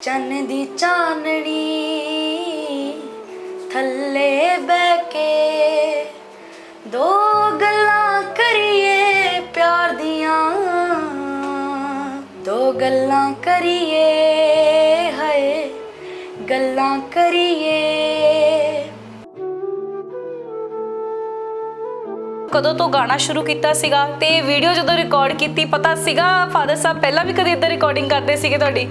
ਚੰਨ ਦੀ ਚਾਨਣੀ ਥੱਲੇ ਬਹਿ ਕੇ ਦੋ ਗੱਲਾਂ ਕਰੀਏ ਪਿਆਰ ਦੀਆਂ। ਦੋ ਗੱਲਾਂ ਕਰੀਏ, ਹਾਏ, ਗੱਲਾਂ ਕਰੀਏ। ਕਦੋਂ ਤੋਂ ਗਾਣਾ ਸ਼ੁਰੂ ਕੀਤਾ ਸੀਗਾ ਤੇ ਵੀਡੀਓ ਜਦੋਂ ਰਿਕਾਰਡ ਕੀਤੀ, ਪਤਾ ਸੀਗਾ? ਫਾਦਰ ਸਾਹਿਬ ਪਹਿਲਾਂ ਵੀ ਕਦੇ ਇਦਾਂ ਰਿਕਾਰਡਿੰਗ ਕਰਦੇ ਸੀਗੇ ਤੁਹਾਡੀ?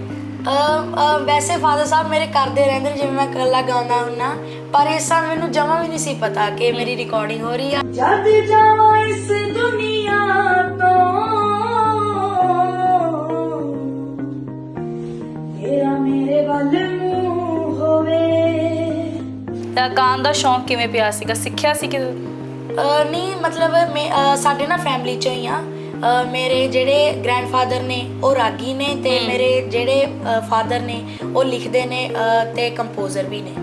ਵੈਸੇ ਫਾਦਰ ਸਾਹਿਬ ਮੇਰੇ ਕਰਦੇ ਰਹਿੰਦੇ ਨੇ ਜਿਵੇਂ ਮੈਂ ਇਕੱਲਾ ਗਾਉਂਦਾ ਹੁੰਨਾ ਪਰ ਇਸ ਸਾਲ ਮੈਨੂੰ ਜਮਾ ਵੀ ਨਹੀਂ ਸੀ ਪਤਾ ਕਿ ਮੇਰੀ ਰਿਕਾਰਡਿੰਗ ਹੋ ਰਹੀ ਆ। ਜਦ ਜਾਵਾਂ ਇਸ ਦੁਨੀਆ ਤੋਂ ਤੇਰਾ ਮੇਰੇ ਵੱਲ ਮੂੰਹ ਹੋਵੇ। ਤਾਂ ਗਾਣ ਦਾ ਸ਼ੌਂਕ ਕਿਵੇਂ ਪਿਆ ਸੀਗਾ? ਸਿੱਖਿਆ ਸੀ ਕਿ ਨਹੀਂ ਮਤਲਬ ਸਾਡੇ ਨਾ ਫੈਮਿਲੀ ਚੋਂ ਹੀ ਆ। ਮੇਰੇ ਜਿਹੜੇ ਗ੍ਰੈਂਡਫਾਦਰ ਨੇ ਉਹ ਰਾਗੀ ਨੇ ਤੇ ਮੇਰੇ ਜਿਹੜੇ ਫਾਦਰ ਨੇ ਉਹ ਲਿਖਦੇ ਨੇ ਤੇ ਕੰਪੋਜ਼ਰ ਵੀ ਨੇ।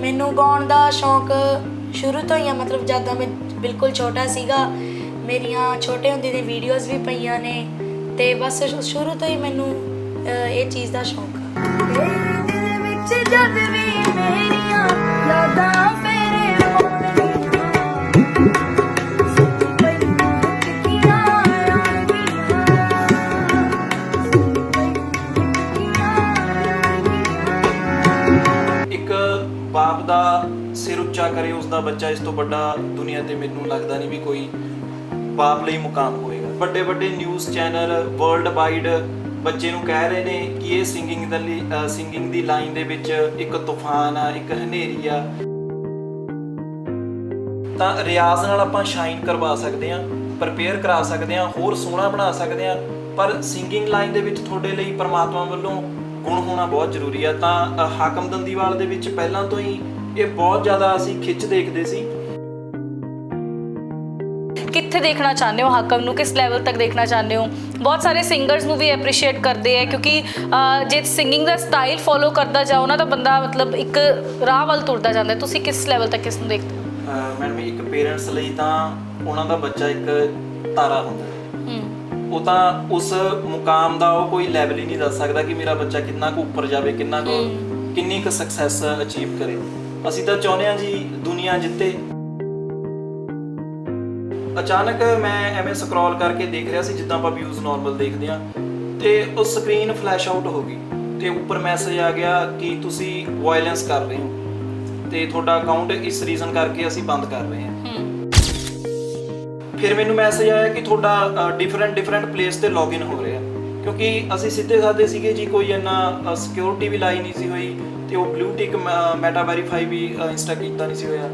ਮੈਨੂੰ ਗਾਉਣ ਦਾ ਸ਼ੌਂਕ ਸ਼ੁਰੂ ਤੋਂ ਹੀ ਆ ਮਤਲਬ ਜਦੋਂ ਮੈਂ ਬਿਲਕੁਲ ਛੋਟਾ ਸੀਗਾ ਮੇਰੀਆਂ ਛੋਟੇ ਹੁੰਦੇ ਦੀ ਵੀਡੀਓਜ਼ ਵੀ ਪਈਆਂ ਨੇ ਤੇ ਬਸ ਸ਼ੁਰੂ ਤੋਂ ਹੀ ਮੈਨੂੰ ਇਹ ਚੀਜ਼ ਦਾ ਸ਼ੌਂਕ ਆ। ਤੇਰੇ ਦਿਲ ਵਿੱਚ ਜਦ ਵੀ ਮੇਰੀਆਂ ਯਾਦਾਂ ਕਰੇ ਉਸ ਦਾ ਬੱਚਾ, ਇਸ ਤੋਂ ਵੱਡਾ ਦੁਨੀਆ ਤੇ ਮੈਨੂੰ ਲੱਗਦਾ ਨਹੀਂ ਵੀ ਕੋਈ ਬਾਪ ਲਈ ਮੁਕਾਮ ਹੋਏਗਾ ਵੱਡੇ ਵੱਡੇ ਨਿਊਜ਼ ਚੈਨਲ ਵਰਲਡ ਵਾਈਡ ਬੱਚੇ ਨੂੰ ਕਹਿ ਰਹੇ ਨੇ ਕਿ ਇਹ ਸਿੰਗਿੰਗ ਦਾ ਸਿੰਗਿੰਗ ਦੀ ਲਾਈਨ ਦੇ ਵਿੱਚ ਇੱਕ ਤੂਫਾਨ ਆ, ਇੱਕ ਹਨੇਰੀ ਆ। ਤਾਂ ਰਿਆਜ਼ ਨਾਲ ਆਪਾਂ ਸ਼ਾਈਨ ਕਰਵਾ ਸਕਦੇ ਹਾਂ ਪ੍ਰਪੇਅਰ ਕਰਾ ਸਕਦੇ ਹਾਂ, ਹੋਰ ਸੋਹਣਾ ਬਣਾ ਸਕਦੇ ਹਾਂ, ਪਰ ਸਿੰਗਿੰਗ ਲਾਈਨ ਦੇ ਵਿੱਚ ਤੁਹਾਡੇ ਲਈ ਪਰਮਾਤਮਾ ਵੱਲੋਂ ਗੁਣ ਹੋਣਾ ਬਹੁਤ ਜ਼ਰੂਰੀ ਆ। ਤਾਂ ਹਾਕਮ ਦੰਦੀਵਾਲ ਦੇ ਵਿੱਚ ਪਹਿਲਾਂ ਤੋਂ ਹੀ ਇਹ ਬਹੁਤ ਜ਼ਿਆਦਾ ਅਸੀਂ ਖਿੱਚ ਦੇਖਦੇ ਸੀ। ਕਿੱਥੇ ਦੇਖਣਾ ਚਾਹੁੰਦੇ ਹੋ ਹਾਕਮ ਨੂੰ? ਕਿਸ ਲੈਵਲ ਤੱਕ ਦੇਖਣਾ ਚਾਹੁੰਦੇ ਹੋ? ਬਹੁਤ ਸਾਰੇ ਸਿੰਗਰਸ ਨੂੰ ਵੀ ਐਪਰੀਸ਼ੀਏਟ ਕਰਦੇ ਆ ਕਿਉਂਕਿ ਅਹ, ਜੇ ਸਿੰਗਿੰਗ ਦਾ ਸਟਾਈਲ ਫੋਲੋ ਕਰਦਾ ਜਾਓ ਨਾ ਤਾਂ ਬੰਦਾ ਮਤਲਬ ਇੱਕ ਰਾਹ ਵੱਲ ਤੁਰਦਾ ਜਾਂਦਾ। ਹੈ। ਤੁਸੀਂ ਕਿਸ ਲੈਵਲ ਤੱਕ ਇਸ ਨੂੰ ਦੇਖਦੇ ਹੋ? ਮੈਡਮ ਇੱਕ ਪੇਰੈਂਟਸ ਲਈ ਤਾਂ ਉਹਨਾਂ ਦਾ ਬੱਚਾ ਇੱਕ ਤਾਰਾ ਹੁੰਦਾ। ਹੈ। ਹੂੰ ਉਹ ਤਾਂ ਉਸ ਮੁਕਾਮ ਦਾ ਉਹ ਕੋਈ ਲੈਵਲ ਹੀ ਨਹੀਂ ਦੱਸ ਸਕਦਾ ਕਿ ਮੇਰਾ ਬੱਚਾ ਕਿੰਨਾ ਕੁ ਉੱਪਰ ਜਾਵੇ ਕਿੰਨਾ ਕੁ ਕਿੰਨੀ ਕੁ ਸਕਸੈਸ ਅਚੀਵ ਕਰੇ। ਅਸੀਂ ਤਾਂ ਚਾਹੁੰਦੇ ਹਾਂ ਜੀ ਦੁਨੀਆ ਜਿੱਤੇ। ਅਚਾਨਕ ਮੈਂ ਐਵੇਂ ਸਕਰੋਲ ਕਰਕੇ ਦੇਖ ਰਿਹਾ ਸੀ ਜਿੱਦਾਂ ਆਪਾਂ ਵਿਊਜ਼ ਨਾਰਮਲ ਦੇਖਦੇ ਹਾਂ ਤੇ ਉਹ ਸਕਰੀਨ ਫਲੈਸ਼ ਆਊਟ ਹੋ ਗਈ। ਤੇ ਉੱਪਰ ਮੈਸੇਜ ਆ ਗਿਆ ਕਿ ਤੁਸੀਂ ਵਾਇਲੈਂਸ ਕਰ ਰਹੇ ਹੋ। ਤੇ ਤੁਹਾਡਾ ਅਕਾਊਂਟ ਇਸ ਰੀਜ਼ਨ ਕਰਕੇ ਅਸੀਂ ਬੰਦ ਕਰ ਰਹੇ ਹਾਂ। ਹੂੰ। ਫਿਰ ਮੈਨੂੰ ਮੈਸੇਜ ਆਇਆ ਕਿ ਤੁਹਾਡਾ ਡਿਫਰੈਂਟ ਡਿਫਰੈਂਟ ਪਲੇਸ ਤੇ ਲੌਗਇਨ ਹੋ ਰਿਹਾ। ਕਿਉਂਕਿ ਅਸੀਂ ਸਿੱਧੇ ਸਾਦੇ ਸੀਗੇ ਜੀ ਕੋਈ ਇੰਨਾ ਸਿਕਿਉਰਿਟੀ ਵੀ ਲਾਈ ਨਹੀਂ ਸੀ ਹੋਈ ਤੇ ਉਹ ਬਲੂ ਟਿਕ ਮੈਟਾ ਵੈਰੀਫਾਈ ਵੀ ਇੰਸਟਾ ਕੀਤਾ ਨਹੀਂ ਸੀ ਹੋਇਆ।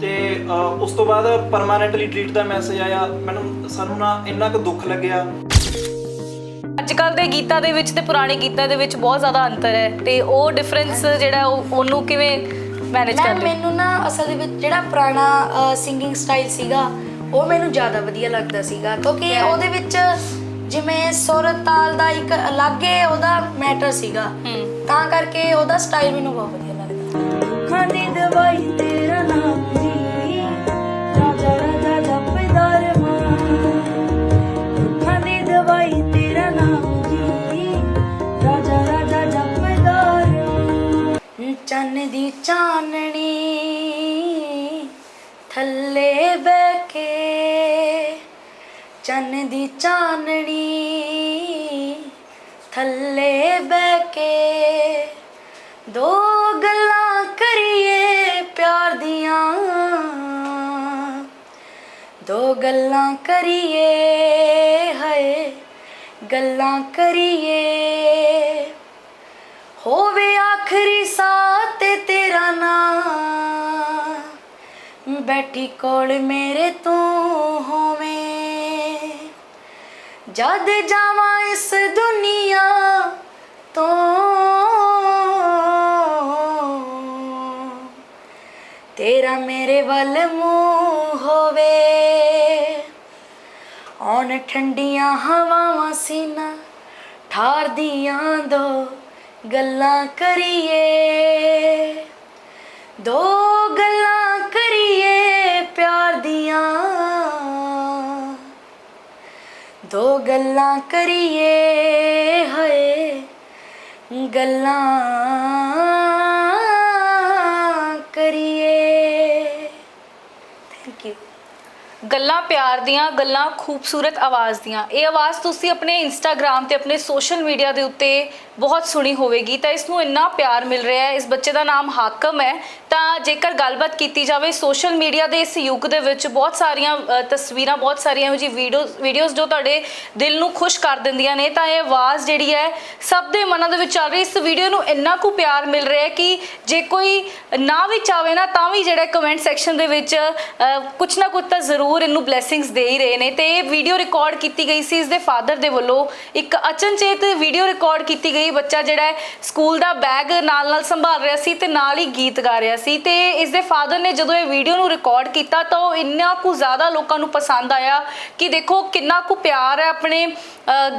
ਤੇ ਉਸ ਤੋਂ ਬਾਅਦ ਪਰਮਾਨੈਂਟਲੀ ਡਿਲੀਟ ਦਾ ਮੈਸੇਜ ਆਇਆ। ਮੈਨੂੰ ਸਾਨੂੰ ਨਾ ਇੰਨਾ ਕੁ ਦੁੱਖ ਲੱਗਿਆ। ਅੱਜ ਕੱਲ ਦੇ ਗੀਤਾਂ ਦੇ ਵਿੱਚ ਤੇ ਪੁਰਾਣੇ ਗੀਤਾਂ ਦੇ ਵਿੱਚ ਬਹੁਤ ਜ਼ਿਆਦਾ ਅੰਤਰ ਹੈ ਤੇ ਉਹ ਡਿਫਰੈਂਸ ਜਿਹੜਾ ਉਹ ਉਹਨੂੰ ਕਿਵੇਂ ਮੈਨੇਜ ਕਰਦੇ? ਮੈਨੂੰ ਨਾ ਅਸਲ ਦੇ ਵਿੱਚ ਜਿਹੜਾ ਪੁਰਾਣਾ ਸਿੰਗਿੰਗ ਸਟਾਈਲ ਸੀਗਾ ਉਹ ਮੈਨੂੰ ਜ਼ਿਆਦਾ ਵਧੀਆ ਲੱਗਦਾ ਸੀਗਾ। ਕਿਉਂਕਿ ਉਹਦੇ ਵਿੱਚ ਜਿਵੇਂ ਸੁਰ ਤਾਲ ਦਾ ਇੱਕ ਅਲੱਗ ਹੀ ਉਹਦਾ ਮੈਟਰ ਸੀਗਾ। ਹੂੰ। ਤਾਂ ਕਰਕੇ ਉਹਦਾ ਸਟਾਈਲ ਮੈਨੂੰ ਬਹੁਤ ਵਧੀਆ ਲੱਗਦਾ। ਦੁੱਖਾਂ ਦੀ ਦਵਾਈ ਤੇਰਾ ਨਾਮ ਜੀ ਰਾਜਾ ਰਾਜਾ ਜਪਦਾਰ ਮਾਂ। ਦੁੱਖਾਂ ਦੀ ਦਵਾਈ ਤੇਰਾ ਨਾਮ ਜੀ ਰਾਜਾ ਰਾਜਾ ਜਪਦਾਰ ਚੰਨ ਦੀ ਚਾਨਣੀ। ਚੰਨ ਦੀ ਚਾਨਣੀ ਥੱਲੇ ਬਹਿ ਕੇ ਦੋ ਗੱਲਾਂ ਕਰੀਏ ਪਿਆਰ ਦੀਆਂ। ਦੋ ਗੱਲਾਂ ਕਰੀਏ, ਹਏ, ਗੱਲਾਂ ਕਰੀਏ। ਹੋਵੇ ਆਖਰੀ ਸਾਹ ਤੇ ਤੇਰਾ ਨਾਂ। ਬੈਠੀ ਕੋਲ ਮੇਰੇ ਤੂੰ ਹੋਵੇਂ। ਜਦ ਜਾਵਾਂ ਇਸ ਦੁਨੀਆ ਤੋਂ। ਤੇਰਾ ਮੇਰੇ ਵੱਲ ਮੂੰਹ ਹੋਵੇ। ਔਨ ਠੰਡੀਆਂ ਹਵਾਵਾਂ ਸੀਨਾ, ਠਾਰਦੀਆਂ ਦੋ ਗੱਲਾਂ ਕਰੀਏ। ਦੋ ਗੱਲਾਂ ਕਰੀਏ ਪਿਆਰ ਦੀਆਂ। ਦੋ ਗੱਲਾਂ ਕਰੀਏ ਹਏ। ਗੱਲਾਂ ਗੱਲਾਂ ਪਿਆਰ ਦੀਆਂ ਗੱਲਾਂ ਖੂਬਸੂਰਤ ਆਵਾਜ਼ ਦੀਆਂ। ਇਹ ਆਵਾਜ਼ ਤੁਸੀਂ ਆਪਣੇ ਇੰਸਟਾਗ੍ਰam ਤੇ ਆਪਣੇ ਸੋਸ਼ਲ ਮੀਡੀਆ ਦੇ ਉੱਤੇ ਬਹੁਤ ਸੁਣੀ ਹੋਵੇਗੀ। ਤਾਂ ਇਸ ਨੂੰ ਇੰਨਾ ਪਿਆਰ ਮਿਲ ਰਿਹਾ ਹੈ ਇਸ ਬੱਚੇ ਦਾ ਨਾਮ ਹਾਕਮ ਹੈ। ਤਾਂ ਜੇਕਰ ਗੱਲਬਾਤ ਕੀਤੀ ਜਾਵੇ ਸੋਸ਼ਲ ਮੀਡੀਆ ਦੇ ਇਸ ਯੁੱਗ ਦੇ ਵਿੱਚ ਬਹੁਤ ਸਾਰੀਆਂ ਤਸਵੀਰਾਂ ਬਹੁਤ ਸਾਰੀਆਂ ਇਹੋ ਜਿਹੀ ਵੀਡੀਓ ਵੀਡੀਓਜ਼ ਜੋ ਤੁਹਾਡੇ ਦਿਲ ਨੂੰ ਖੁਸ਼ ਕਰ ਦਿੰਦੀਆਂ ਨੇ ਤਾਂ ਇਹ ਆਵਾਜ਼ ਜਿਹੜੀ ਹੈ ਸਭ ਦੇ ਮਨਾਂ ਦੇ ਵਿੱਚ ਚੱਲ ਰਹੀ ਇਸ ਵੀਡੀਓ ਨੂੰ ਇੰਨਾ ਕੁ ਪਿਆਰ ਮਿਲ ਰਿਹਾ ਹੈ ਕਿ ਜੇ ਕੋਈ ਨਾ ਵੀ ਚਾਵੇ ਨਾ ਤਾਂ ਵੀ ਜਿਹੜਾ ਕਮੈਂਟ ਸੈਕਸ਼ਨ ਦੇ ਵਿੱਚ ਅ, ਕੁਛ ਨਾ ਕੁਛ ਤਾਂ ਜ਼ਰੂਰ ਇਹਨੂੰ ਬਲੇਸਿੰਗਸ ਦੇ ਹੀ ਰਹੇ ਨੇ ਤੇ ਇਹ ਵੀਡੀਓ ਰਿਕਾਰਡ ਕੀਤੀ ਗਈ ਸੀ ਇਸ ਦੇ ਫਾਦਰ ਦੇ ਵੱਲੋਂ ਇੱਕ ਅਚਨਚੇਤ ਵੀਡੀਓ ਰਿਕਾਰਡ ਕੀਤੀ ਗਈ। ਬੱਚਾ ਜਿਹੜਾ ਹੈ ਸਕੂਲ ਦਾ ਬੈਗ ਨਾਲ ਨਾਲ ਸੰਭਾਲ ਰਿਹਾ ਸੀ ਤੇ ਨਾਲ ਹੀ ਗੀਤ ਗਾ ਰਿਹਾ ਸੀ ਤੇ ਇਸ ਦੇ ਫਾਦਰ ਨੇ ਜਦੋਂ ਇਹ ਵੀਡੀਓ ਨੂੰ ਰਿਕਾਰਡ ਕੀਤਾ ਤਾਂ ਉਹ ਇੰਨਾ ਕੁ ਜ਼ਿਆਦਾ ਲੋਕਾਂ ਨੂੰ ਪਸੰਦ ਆਇਆ ਕਿ ਦੇਖੋ ਕਿੰਨਾ ਕੁ ਪਿਆਰ ਹੈ ਆਪਣੇ